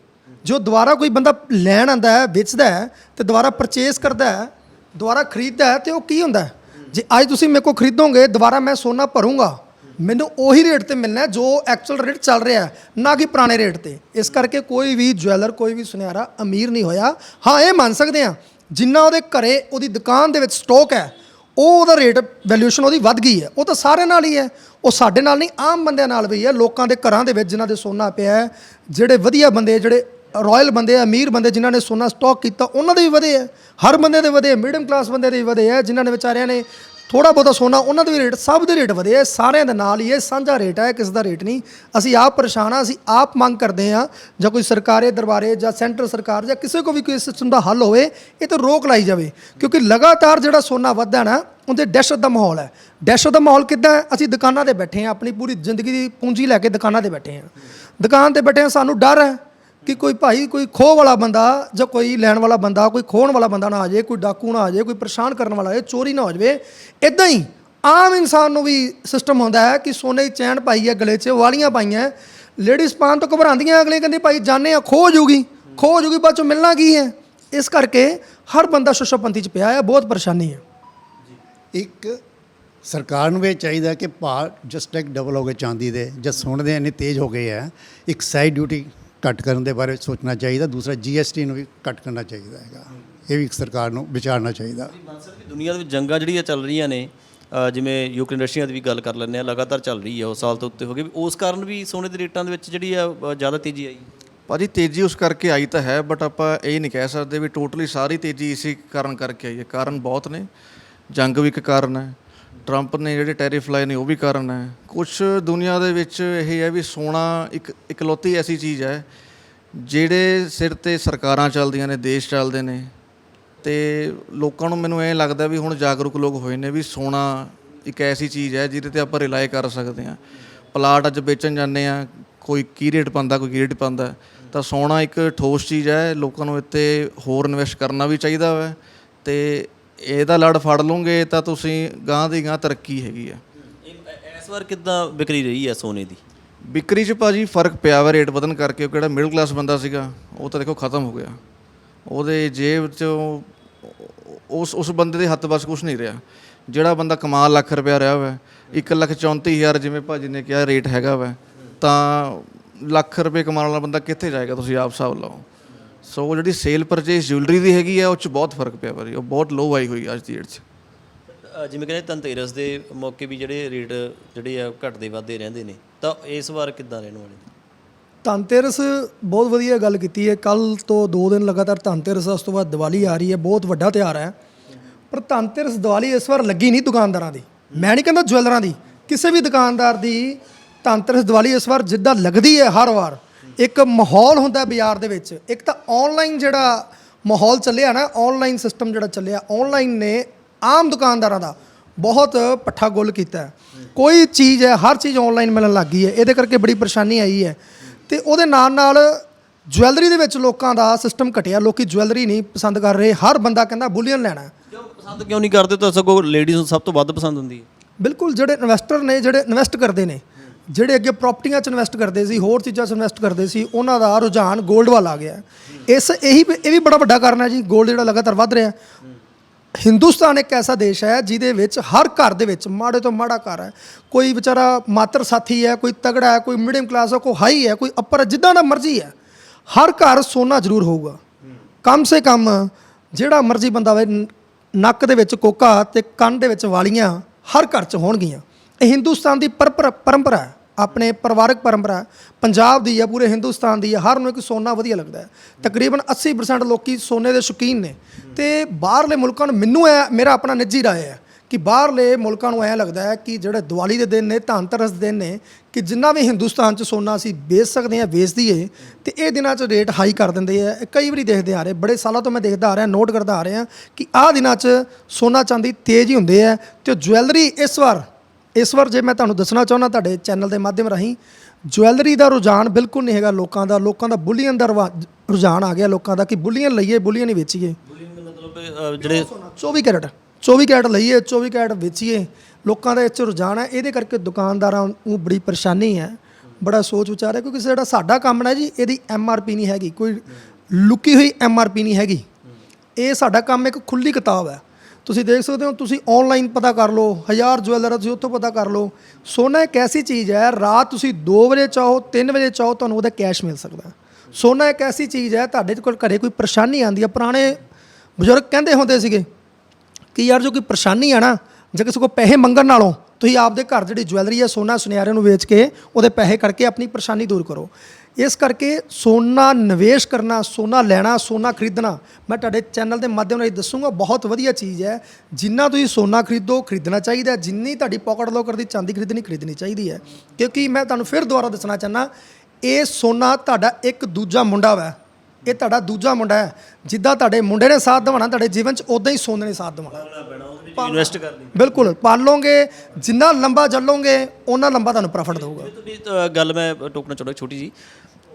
A: ਜੋ ਦੁਬਾਰਾ ਕੋਈ ਬੰਦਾ ਲੈਣ ਆਂਦਾ ਹੈ, ਵੇਚਦਾ ਹੈ ਤੇ ਦੁਬਾਰਾ ਪਰਚੇਸ ਕਰਦਾ ਹੈ, ਦੁਬਾਰਾ ਖਰੀਦਦਾ ਹੈ, ਤੇ ਉਹ ਕੀ ਹੁੰਦਾ ਜੇ ਅੱਜ ਤੁਸੀਂ ਮੇਰੇ ਕੋਲ ਖਰੀਦੋਗੇ, ਦੁਬਾਰਾ ਮੈਂ ਸੋਨਾ ਭਰੂੰਗਾ, ਮੈਨੂੰ ਉਹੀ ਰੇਟ ਤੇ ਮਿਲਣਾ ਜੋ ਐਕਚੁਅਲ ਰੇਟ ਚੱਲ ਰਿਹਾ ਨਾ ਕਿ ਪੁਰਾਣੇ ਰੇਟ ਤੇ। ਇਸ ਕਰਕੇ ਕੋਈ ਵੀ ਜੁਐਲਰ ਕੋਈ ਵੀ ਸੁਨਿਆਰਾ ਅਮੀਰ ਨਹੀਂ ਹੋਇਆ। ਹਾਂ, ਇਹ ਮੰਨ ਸਕਦੇ ਆ ਜਿੰਨਾ ਉਹਦੇ ਘਰੇ ਉਹਦੀ ਦੁਕਾਨ ਦੇ ਵਿੱਚ ਸਟਾਕ ਹੈ, ਉਹ ਉਹਦਾ ਰੇਟ ਵੈਲਿਊਏਸ਼ਨ ਉਹਦੀ ਵੱਧ ਗਈ ਹੈ। ਉਹ ਤਾਂ ਸਾਰੇ ਨਾਲ ਹੀ ਹੈ। ਉਹ ਸਾਡੇ ਨਾਲ ਨਹੀਂ, ਆਮ ਬੰਦਿਆਂ ਨਾਲ ਵੀ ਹੈ। ਲੋਕਾਂ ਦੇ ਘਰਾਂ ਦੇ ਵਿੱਚ ਜਿਨ੍ਹਾਂ ਦੇ ਸੋਨਾ ਪਿਆ ਹੈ, ਜਿਹੜੇ ਵਧੀਆ ਬੰਦੇ, ਜਿਹੜੇ ਰਾਇਲ ਬੰਦੇ ਅਮੀਰ ਬੰਦੇ ਜਿਨ੍ਹਾਂ ਨੇ ਸੋਨਾ ਸਟਾਕ ਕੀਤਾ, ਉਹਨਾਂ ਦੇ ਵੀ ਵਧੇ ਹੈ ਹਰ ਬੰਦੇ ਦੇ ਵਧੇ ਮੀਡੀਅਮ ਕਲਾਸ ਬੰਦੇ ਦੇ ਵੀ ਵਧੇ ਹੈ ਜਿਨ੍ਹਾਂ ਨੇ ਵਿਚਾਰਿਆਂ ਨੇ ਥੋੜਾ ਬਹੁਤਾ ਸੋਨਾ, ਉਹਨਾਂ ਦੇ ਵੀ ਰੇਟ ਸਭ ਦੇ ਰੇਟ ਵਧੇ ਹੈ ਸਾਰਿਆਂ ਦੇ ਨਾਲ ਹੀ ਇਹ ਸਾਂਝਾ ਰੇਟ ਹੈ ਕਿਸ ਦਾ ਰੇਟ ਨਹੀਂ। ਅਸੀਂ ਆਪ ਪਰੇਸ਼ਾਨ ਹਾਂ ਅਸੀਂ ਆਪ ਮੰਗ ਕਰਦੇ ਹਾਂ ਜਾਂ ਕੋਈ ਸਰਕਾਰੇ ਦਰਬਾਰੇ ਜਾਂ ਸੈਂਟਰ ਸਰਕਾਰ ਜਾਂ ਕਿਸੇ ਕੋ ਵੀ ਕੋਈ ਸਿਸਟਮ ਦਾ ਹੱਲ ਹੋਵੇ, ਇਹ ਤੇ ਰੋਕ ਲਾਈ ਜਾਵੇ। ਕਿਉਂਕਿ ਲਗਾਤਾਰ ਜਿਹੜਾ ਸੋਨਾ ਵੱਧਦਾ ਨਾ, ਉਹਦੇ ਦਹਿਸ਼ਤ ਦਾ ਮਾਹੌਲ ਹੈ। ਦਹਿਸ਼ਤ ਦਾ ਮਾਹੌਲ ਕਿੱਦਾਂ ਹੈ? ਅਸੀਂ ਦੁਕਾਨਾਂ ਤੇ ਬੈਠੇ ਹਾਂ, ਆਪਣੀ ਪੂਰੀ ਜ਼ਿੰਦਗੀ ਦੀ ਪੂੰਜੀ ਲੈ ਕੇ ਦੁਕਾਨਾਂ ਤੇ ਬੈਠੇ ਹਾਂ। ਦੁਕਾਨ ਤੇ ਬੈਠੇ ਹਾਂ, ਸਾਨੂੰ ਡਰ ਹੈ। ਕਿ ਕੋਈ ਭਾਈ, ਕੋਈ ਖੋਹ ਵਾਲਾ ਬੰਦਾ ਜਾਂ ਕੋਈ ਲੈਣ ਵਾਲਾ ਬੰਦਾ, ਕੋਈ ਖੋਹਣ ਵਾਲਾ ਬੰਦਾ ਨਾ ਆ ਜਾਏ, ਕੋਈ ਡਾਕੂ ਨਾ ਆ ਜਾਏ, ਕੋਈ ਪਰੇਸ਼ਾਨ ਕਰਨ ਵਾਲਾ ਆ ਜਾਏ, ਚੋਰੀ ਨਾ ਹੋ ਜਾਵੇ ਇਦਾਂ ਹੀ ਆਮ ਇਨਸਾਨ ਨੂੰ ਵੀ ਸਿਸਟਮ ਹੁੰਦਾ ਹੈ ਕਿ ਸੋਨੇ ਦੀ ਚੈਨ ਪਾਈ ਹੈ, ਗਲੇ 'ਚ ਵਾਲੀਆਂ ਪਾਈਆਂ ਲੇਡੀਜ਼ ਪਾਉਣ ਤੋਂ ਘਬਰਾਉਂਦੀਆਂ, ਅਗਲੇ ਕਹਿੰਦੇ ਭਾਈ ਜਾਣੇ ਆ ਖੋ ਜੂਗੀ ਖੋ ਜੂਗੀ ਬਾਅਦ ਚੋਂ ਮਿਲਣਾ ਕੀ ਹੈ? ਇਸ ਕਰਕੇ ਹਰ ਬੰਦਾ ਸ਼ੁਸ਼ਪੰਤੀ 'ਚ ਪਿਆ ਹੈ, ਬਹੁਤ ਪਰੇਸ਼ਾਨੀ ਹੈ।
C: ਇੱਕ ਸਰਕਾਰ ਨੂੰ ਵੀ ਇਹ ਚਾਹੀਦਾ ਕਿ ਭਾਅ ਜਸਟ ਲਾਈਕ ਡਬਲ ਹੋ ਗਏ ਚਾਂਦੀ ਦੇ ਜਦ ਸੁਣਦੇ ਇੰਨੇ ਤੇਜ਼ ਹੋ ਗਏ ਆ, ਇੱਕ ਸਾਈਡ ਡਿਊਟੀ ਘੱਟ ਕਰਨ ਦੇ ਬਾਰੇ ਸੋਚਣਾ ਚਾਹੀਦਾ ਦੂਸਰਾ ਜੀਐਸਟੀ ਨੂੰ ਵੀ ਘੱਟ ਕਰਨਾ ਚਾਹੀਦਾ ਹੈਗਾ। ਇਹ ਵੀ ਇੱਕ ਸਰਕਾਰ ਨੂੰ ਵਿਚਾਰਨਾ ਚਾਹੀਦਾ।
B: ਦੁਨੀਆ ਦੇ ਵਿੱਚ ਜੰਗਾਂ ਜਿਹੜੀਆਂ ਚੱਲ ਰਹੀਆਂ ਨੇ ਜਿਵੇਂ ਯੂਕਰੇਨ ਰਸ਼ੀਆ ਦੀ ਵੀ ਗੱਲ ਕਰ ਲੈਂਦੇ ਆ ਲਗਾਤਾਰ ਚੱਲ ਰਹੀ ਹੈ ਉਹ ਸਾਲ ਤੋਂ ਉੱਤੇ ਹੋ ਗਏ। ਵੀ ਉਸ ਕਾਰਨ ਵੀ ਸੋਨੇ ਦੇ ਰੇਟਾਂ ਦੇ ਵਿੱਚ ਜਿਹੜੀ ਆ ਜ਼ਿਆਦਾ ਤੇਜ਼ੀ ਆਈ?
D: ਭਾਜੀ ਤੇਜ਼ੀ ਉਸ ਕਰਕੇ ਆਈ ਤਾਂ ਹੈ ਬਟ ਆਪਾਂ ਇਹ ਨਹੀਂ ਕਹਿ ਸਕਦੇ ਵੀ ਟੋਟਲੀ ਸਾਰੀ ਤੇਜ਼ੀ ਇਸੇ ਕਾਰਨ ਕਰਕੇ ਆਈ ਹੈ। ਕਾਰਨ ਬਹੁਤ ਨੇ ਜੰਗ ਵੀ ਇੱਕ ਕਾਰਨ ਹੈ ਟਰੰਪ ਨੇ ਜਿਹੜੇ ਟੈਰਿਫ ਲਾਏ ਨੇ ਉਹ ਵੀ ਕਾਰਨ ਹੈ। ਕੁਝ ਦੁਨੀਆ ਦੇ ਵਿੱਚ ਇਹ ਹੈ ਵੀ ਸੋਨਾ ਇੱਕ ਇਕਲੌਤੀ ਐਸੀ ਚੀਜ਼ ਹੈ, ਜਿਹੜੇ ਸਿਰ ਤੇ ਸਰਕਾਰਾਂ ਚੱਲਦੀਆਂ ਨੇ, ਦੇਸ਼ ਚੱਲਦੇ ਨੇ ਤੇ ਲੋਕਾਂ ਨੂੰ ਮੈਨੂੰ ਇਹ ਲੱਗਦਾ ਵੀ ਹੁਣ ਜਾਗਰੂਕ ਲੋਕ ਹੋਏ ਨੇ ਵੀ ਸੋਨਾ ਇੱਕ ਐਸੀ ਚੀਜ਼ ਹੈ ਜਿਹਦੇ ਤੇ ਆਪਾਂ ਰਿਲਾਈ ਕਰ ਸਕਦੇ ਹਾਂ। ਪਲਾਟ ਅੱਜ ਵੇਚਣ ਜਾਂਦੇ ਆ ਕੋਈ ਕੀ ਰੇਟ ਪਾਉਂਦਾ, ਕੋਈ ਕੀ ਰੇਟ ਪਾਉਂਦਾ, ਤਾਂ ਸੋਨਾ ਇੱਕ ਠੋਸ ਚੀਜ਼ ਹੈ, ਲੋਕਾਂ ਨੂੰ ਇੱਥੇ ਹੋਰ ਇਨਵੈਸਟ ਕਰਨਾ ਵੀ ਚਾਹੀਦਾ ਹੈ ਤੇ ਇਹਦਾ ਲੜ ਫੜ ਲਓਗੇ ਤਾਂ ਤੁਸੀਂ ਗਾਂ ਦੀ ਗਾਂ ਤਰੱਕੀ ਹੈਗੀ ਆ।
B: ਇਹ ਇਸ ਵਾਰ ਕਿੱਦਾਂ ਵਿਕਰੀ ਰਹੀ ਹੈ ਸੋਨੇ ਦੀ?
D: ਵਿਕਰੀ 'ਚ ਭਾਜੀ ਫ਼ਰਕ ਪਿਆ ਵਾ ਰੇਟ ਵਧਣ ਕਰਕੇ ਉਹ ਕਿਹੜਾ ਮਿਡਲ ਕਲਾਸ ਬੰਦਾ ਸੀਗਾ ਉਹ ਤਾਂ ਦੇਖੋ ਖਤਮ ਹੋ ਗਿਆ। ਉਹਦੇ ਜੇਬ 'ਚੋਂ ਉਸ ਉਸ ਬੰਦੇ ਦੇ ਹੱਥ ਬਸ ਕੁਝ ਨਹੀਂ ਰਿਹਾ। ਜਿਹੜਾ ਬੰਦਾ ਕਮਾ ਲੱਖ ਰੁਪਇਆ ਰਿਹਾ ਵਾ 1 ਲੱਖ 34 ਹਜ਼ਾਰ ਜਿਵੇਂ ਭਾਜੀ ਨੇ ਕਿਹਾ ਰੇਟ ਹੈਗਾ ਵਾ ਤਾਂ ਲੱਖ ਰੁਪਏ ਕਮਾਉਣ ਵਾਲਾ ਬੰਦਾ ਕਿੱਥੇ ਜਾਏਗਾ ਤੁਸੀਂ ਆਪ ਹਿਸਾਬ ਲਾਓ। ਸੋ ਉਹ ਜਿਹੜੀ ਸੇਲ ਪਰਚੇਸ ਜਿਊਲਰੀ ਦੀ ਹੈਗੀ ਆ ਉਹ 'ਚ ਬਹੁਤ ਫ਼ਰਕ ਪਿਆ ਭਾਜੀ। ਉਹ ਬਹੁਤ ਲੋ ਆਈ ਹੋਈ ਅੱਜ ਦੀ ਡੇਟ 'ਚ।
B: ਅ, ਜਿਵੇਂ ਕਹਿੰਦੇ ਧਨਤੇਰਸ ਦੇ ਮੌਕੇ ਵੀ ਜਿਹੜੇ ਰੇਟ ਜਿਹੜੇ ਆ ਘਟਦੇ ਵੱਧਦੇ ਰਹਿੰਦੇ ਨੇ ਤਾਂ ਇਸ ਵਾਰ ਕਿੱਦਾਂ ਰਹਿਣ ਵਾਲੇ
A: ਧਨਤੇਰਸ ਬਹੁਤ ਵਧੀਆ ਗੱਲ ਕੀਤੀ ਹੈ। ਕੱਲ ਤੋਂ 2 ਦਿਨ ਲਗਾਤਾਰ ਧਨਤੇਰਸ ਉਸ ਤੋਂ ਬਾਅਦ ਦੀਵਾਲੀ ਆ ਰਹੀ ਹੈ। ਬਹੁਤ ਵੱਡਾ ਤਿਉਹਾਰ ਹੈ। ਪਰ ਧਨਤੇਰਸ ਦੀਵਾਲੀ ਇਸ ਵਾਰ ਲੱਗੀ ਨਹੀਂ ਦੁਕਾਨਦਾਰਾਂ ਦੀ। ਮੈਂ ਨਹੀਂ ਕਹਿੰਦਾ ਜੁਐਲਰਾਂ ਦੀ। ਕਿਸੇ ਵੀ ਦੁਕਾਨਦਾਰ ਦੀ ਧਨਤੇਰਸ ਦੀਵਾਲੀ ਇਸ ਵਾਰ ਜਿੱਦਾਂ ਲੱਗਦੀ ਹੈ ਹਰ ਵਾਰ। ਇੱਕ ਮਾਹੌਲ ਹੁੰਦਾ ਬਾਜ਼ਾਰ ਦੇ ਵਿੱਚ ਇੱਕ ਤਾਂ ਆਨਲਾਈਨ ਜਿਹੜਾ ਮਾਹੌਲ ਚੱਲਿਆ ਨਾ ਆਨਲਾਈਨ ਸਿਸਟਮ ਜਿਹੜਾ ਚੱਲਿਆ ਆਨਲਾਈਨ ਨੇ ਆਮ ਦੁਕਾਨਦਾਰਾਂ ਦਾ ਬਹੁਤ ਪੱਠਾ ਗੁੱਲ ਕੀਤਾ। ਕੋਈ ਚੀਜ਼ ਹੈ ਹਰ ਚੀਜ਼ ਆਨਲਾਈਨ ਮਿਲਣ ਲੱਗ ਗਈ ਹੈ ਇਹਦੇ ਕਰਕੇ ਬੜੀ ਪਰੇਸ਼ਾਨੀ ਆਈ ਹੈ ਤੇ ਉਹਦੇ ਨਾਲ ਨਾਲ ਜੁਐਲਰੀ ਦੇ ਵਿੱਚ ਲੋਕਾਂ ਦਾ ਸਿਸਟਮ ਘਟਿਆ ਲੋਕੀ ਜੁਐਲਰੀ ਨਹੀਂ ਪਸੰਦ ਕਰ ਰਹੇ ਹਰ ਬੰਦਾ ਕਹਿੰਦਾ ਬੁਲੀਅਨ ਲੈਣਾ।
B: ਕਿਉਂ ਪਸੰਦ ਕਿਉਂ ਨਹੀਂ ਕਰਦੇ ਤਾਂ ਸਗੋਂ ਲੇਡੀਜ਼ ਨੂੰ ਸਭ ਤੋਂ ਵੱਧ ਪਸੰਦ ਹੁੰਦੀ ਹੈ
A: ਬਿਲਕੁਲ ਜਿਹੜੇ ਇਨਵੈਸਟਰ ਨੇ ਜਿਹੜੇ ਇਨਵੈਸਟ ਕਰਦੇ ਨੇ ਜਿਹੜੇ ਅੱਗੇ ਪ੍ਰਾਪਰਟੀਆਂ 'ਚ ਇਨਵੈਸਟ ਕਰਦੇ ਸੀ, ਹੋਰ ਚੀਜ਼ਾਂ 'ਚ ਇਨਵੈਸਟ ਕਰਦੇ ਸੀ, ਉਹਨਾਂ ਦਾ ਰੁਝਾਨ 골ਡ ਵੱਲ ਆ ਗਿਆ। ਇਸ ਇਹੀ ਇਹ ਵੀ ਬੜਾ ਵੱਡਾ ਕਾਰਨ ਹੈ ਜੀ 골ਡ ਜਿਹੜਾ ਲਗਾਤਾਰ ਵੱਧ ਰਿਹਾ। ਹਿੰਦੁਸਤਾਨ ਇੱਕ ਐਸਾ ਦੇਸ਼ ਹੈ ਜਿਹਦੇ ਵਿੱਚ ਹਰ ਘਰ ਦੇ ਵਿੱਚ ਮਾੜੇ ਤੋਂ ਮਾੜਾ ਘਰ ਹੈ। ਕੋਈ ਵਿਚਾਰਾ ਮਾਤਰ ਸਾਥੀ ਹੈ, ਕੋਈ ਤਗੜਾ ਹੈ, ਕੋਈ ਮੀਡੀਅਮ ਕਲਾਸ ਹੈ, ਕੋਈ ਹਾਈ ਹੈ, ਕੋਈ ਅੱਪਰ ਹੈ, ਜਿੱਦਾਂ ਦਾ ਮਰਜ਼ੀ ਹੈ। ਹਰ ਘਰ ਸੋਨਾ ਜ਼ਰੂਰ ਹੋਊਗਾ। ਕਮ ਸੇ ਕਮ ਜਿਹੜਾ ਮਰਜ਼ੀ ਬੰਦਾ ਹੋਵੇ, ਨੱਕ ਦੇ ਵਿੱਚ ਕੋਕਾ ਤੇ ਕੰਨ ਦੇ ਵਿੱਚ ਵਾਲੀਆਂ ਹਰ ਘਰ 'ਚ ਹੋਣਗੀਆਂ। ਇਹ ਹਿੰਦੁਸਤਾਨ ਦੀ ਪਰਪਰ- ਪਰੰਪਰਾ ਹੈ। ਆਪਣੇ ਪਰਿਵਾਰਕ ਪਰੰਪਰਾ ਪੰਜਾਬ ਦੀ ਹੈ, ਪੂਰੇ ਹਿੰਦੁਸਤਾਨ ਦੀ ਹੈ, ਹਰ ਨੂੰ ਇੱਕ ਸੋਨਾ ਵਧੀਆ ਲੱਗਦਾ ਹੈ। ਤਕਰੀਬਨ 80% ਲੋਕੀ ਸੋਨੇ ਦੇ ਸ਼ੌਕੀਨ ਨੇ। ਤੇ ਬਾਹਰਲੇ ਮੁਲਕਾਂ ਨੂੰ ਮੈਨੂੰ ਹੈ ਮੇਰਾ ਆਪਣਾ ਨਿੱਜੀ ਰਾਏ ਹੈ ਕਿ ਬਾਹਰਲੇ ਮੁਲਕਾਂ ਨੂੰ ਐਂ ਲੱਗਦਾ ਹੈ ਕਿ ਜਿਹੜੇ ਦੀਵਾਲੀ ਦੇ ਦਿਨ ਨੇ ਧਨਤੇਰਸ ਦੇ ਦਿਨ ਨੇ, ਕਿ ਜਿੰਨਾ ਵੀ ਹਿੰਦੁਸਤਾਨ 'ਚ ਸੋਨਾ ਅਸੀਂ ਵੇਚ ਸਕਦੇ ਹਾਂ ਵੇਚ ਦਈਏ ਤੇ ਇਹ ਦਿਨਾਂ 'ਚ ਰੇਟ ਹਾਈ ਕਰ ਦਿੰਦੇ ਆ। ਕਈ ਵਾਰੀ ਦੇਖਦੇ ਆ ਰਹੇ, ਬੜੇ ਸਾਲਾਂ ਤੋਂ ਮੈਂ ਦੇਖਦਾ ਆ ਰਿਹਾ ਨੋਟ ਕਰਦਾ ਆ ਰਿਹਾ ਕਿ ਆਹ ਦਿਨਾਂ 'ਚ ਸੋਨਾ ਚਾਂਦੀ ਤੇਜ਼ ਹੀ ਹੁੰਦੇ ਆ ਤੇ ਜੁਐਲਰੀ ਇਸ ਵਾਰ ਇਸ ਵਾਰ ਜੇ ਮੈਂ ਤੁਹਾਨੂੰ ਦੱਸਣਾ ਚਾਹੁੰਦਾ ਤੁਹਾਡੇ ਚੈਨਲ ਦੇ ਮਾਧਿਅਮ ਰਾਹੀਂ ਜੁਐਲਰੀ ਦਾ ਰੁਝਾਨ ਬਿਲਕੁਲ ਨਹੀਂ ਹੈਗਾ ਲੋਕਾਂ ਦਾ ਲੋਕਾਂ ਦਾ ਬੁਲੀਅਨ ਦਾ ਰਵਾ- ਰੁਝਾਨ ਆ ਗਿਆ ਲੋਕਾਂ ਦਾ ਕਿ ਬੁਲੀਅਨ ਲਈਏ ਬੁਲੀਅਨ ਹੀ ਵੇਚੀਏ।
B: ਮਤਲਬ ਅ, ਜਿਹੜੇ
A: 24 ਕੈਰਟ 24 ਕੈਰਟ ਲਈਏ 24 ਕੈਰਟ ਵੇਚੀਏ ਲੋਕਾਂ ਦਾ ਇਹ 'ਚ ਰੁਝਾਨ ਹੈ ਇਹਦੇ ਕਰਕੇ ਦੁਕਾਨਦਾਰਾਂ ਨੂੰ ਬੜੀ ਪਰੇਸ਼ਾਨੀ ਹੈ ਬੜਾ ਸੋਚ ਵਿਚਾਰ ਹੈ ਕਿਉਂਕਿ ਜਿਹੜਾ ਸਾਡਾ ਕੰਮ ਹੈ ਜੀ ਇਹਦੀ ਐਮ ਆਰ ਪੀ ਨਹੀਂ ਹੈਗੀ ਕੋਈ ਲੁਕੀ ਹੋਈ ਐਮ ਆਰ ਪੀ ਨਹੀਂ ਹੈਗੀ। ਇਹ ਸਾਡਾ ਕੰਮ ਇੱਕ ਖੁੱਲੀ ਕਿਤਾਬ ਹੈ। ਤੁਸੀਂ ਦੇਖ ਸਕਦੇ ਹੋ, ਤੁਸੀਂ ਆਨਲਾਈਨ ਪਤਾ ਕਰ ਲਓ, ਹਜ਼ਾਰ ਜਵੈਲਰ ਤੁਸੀਂ ਉੱਥੋਂ ਪਤਾ ਕਰ ਲਓ। ਸੋਨਾ ਇੱਕ ਐਸੀ ਚੀਜ਼ ਹੈ, ਰਾਤ ਤੁਸੀਂ 2 ਵਜੇ ਚਾਹੋ 3 ਵਜੇ ਚਾਹੋ, ਤੁਹਾਨੂੰ ਉਹਦਾ ਕੈਸ਼ ਮਿਲ ਸਕਦਾ ਸੋਨਾ ਇੱਕ ਐਸੀ ਚੀਜ਼ ਹੈ, ਤੁਹਾਡੇ ਕੋਲ ਘਰੇ ਕੋਈ ਪਰੇਸ਼ਾਨੀ ਆਉਂਦੀ ਹੈ, ਪੁਰਾਣੇ ਬਜ਼ੁਰਗ ਕਹਿੰਦੇ ਹੁੰਦੇ ਸੀਗੇ ਕਿ ਯਾਰ ਜੋ ਕੋਈ ਪਰੇਸ਼ਾਨੀ ਆ ਨਾ, ਜੇ ਕਿਸੇ ਕੋ ਪੈਸੇ ਮੰਗਣ ਨਾਲੋਂ ਤੁਸੀਂ ਆਪਦੇ ਘਰ ਜਿਹੜੀ ਜੁਐਲਰੀ ਹੈ, ਸੋਨਾ ਸੁਨਿਆਰੇ ਨੂੰ ਵੇਚ ਕੇ ਉਹਦੇ ਪੈਸੇ ਕਰਕੇ ਆਪਣੀ ਪਰੇਸ਼ਾਨੀ ਦੂਰ ਕਰੋ। ਇਸ ਕਰਕੇ ਸੋਨਾ ਨਿਵੇਸ਼ ਕਰਨਾ, ਸੋਨਾ ਲੈਣਾ, ਸੋਨਾ ਖਰੀਦਣਾ, ਮੈਂ ਤੁਹਾਡੇ ਚੈਨਲ ਦੇ ਮਾਧਿਅਮ ਰਾਹੀਂ ਦੱਸੂਗਾ, ਬਹੁਤ ਵਧੀਆ ਚੀਜ਼ ਹੈ। ਜਿੰਨਾ ਤੁਸੀਂ ਸੋਨਾ ਖਰੀਦੋ, ਖਰੀਦਣਾ ਚਾਹੀਦਾ ਜਿੰਨੀ ਤੁਹਾਡੀ ਪਾਕਟ ਲੋਕਰ ਦੀ ਚਾਂਦੀ ਖਰੀਦਣੀ ਖਰੀਦਣੀ ਚਾਹੀਦੀ ਹੈ। ਕਿਉਂਕਿ ਮੈਂ ਤੁਹਾਨੂੰ ਫਿਰ ਦੁਬਾਰਾ ਦੱਸਣਾ ਚਾਹਨਾ ਇਹ ਸੋਨਾ ਤੁਹਾਡਾ ਇੱਕ ਦੂਜਾ ਮੁੰਡਾ ਵਾ। ਇਹ ਤੁਹਾਡਾ ਦੂਜਾ ਮੁੰਡਾ ਹੈ। ਜਿੱਦਾਂ ਤੁਹਾਡੇ ਮੁੰਡੇ ਨੇ ਸਾਥ ਦੇਵਾਣਾ ਤੁਹਾਡੇ ਜੀਵਨ 'ਚ ਉਦਾਂ ਹੀ ਸੋਨੇ ਨੇ ਸਾਥ ਦੇਵਾਣਾ
B: ਇਨਵੈਸਟ ਕਰਨੀ
A: ਬਿਲਕੁਲ ਪਾਲੋਗੇ ਜਿੰਨਾ ਲੰਬਾ ਚੱਲੋਗੇ ਉਹਨਾਂ ਲੰਬਾ ਤੁਹਾਨੂੰ ਪ੍ਰੋਫਿਟ ਦਊਗਾ।
B: ਅ, ਗੱਲ ਮੈਂ ਟੋਕਣਾ ਚਾਹੁੰਦਾ ਛੋਟੀ ਜੀ।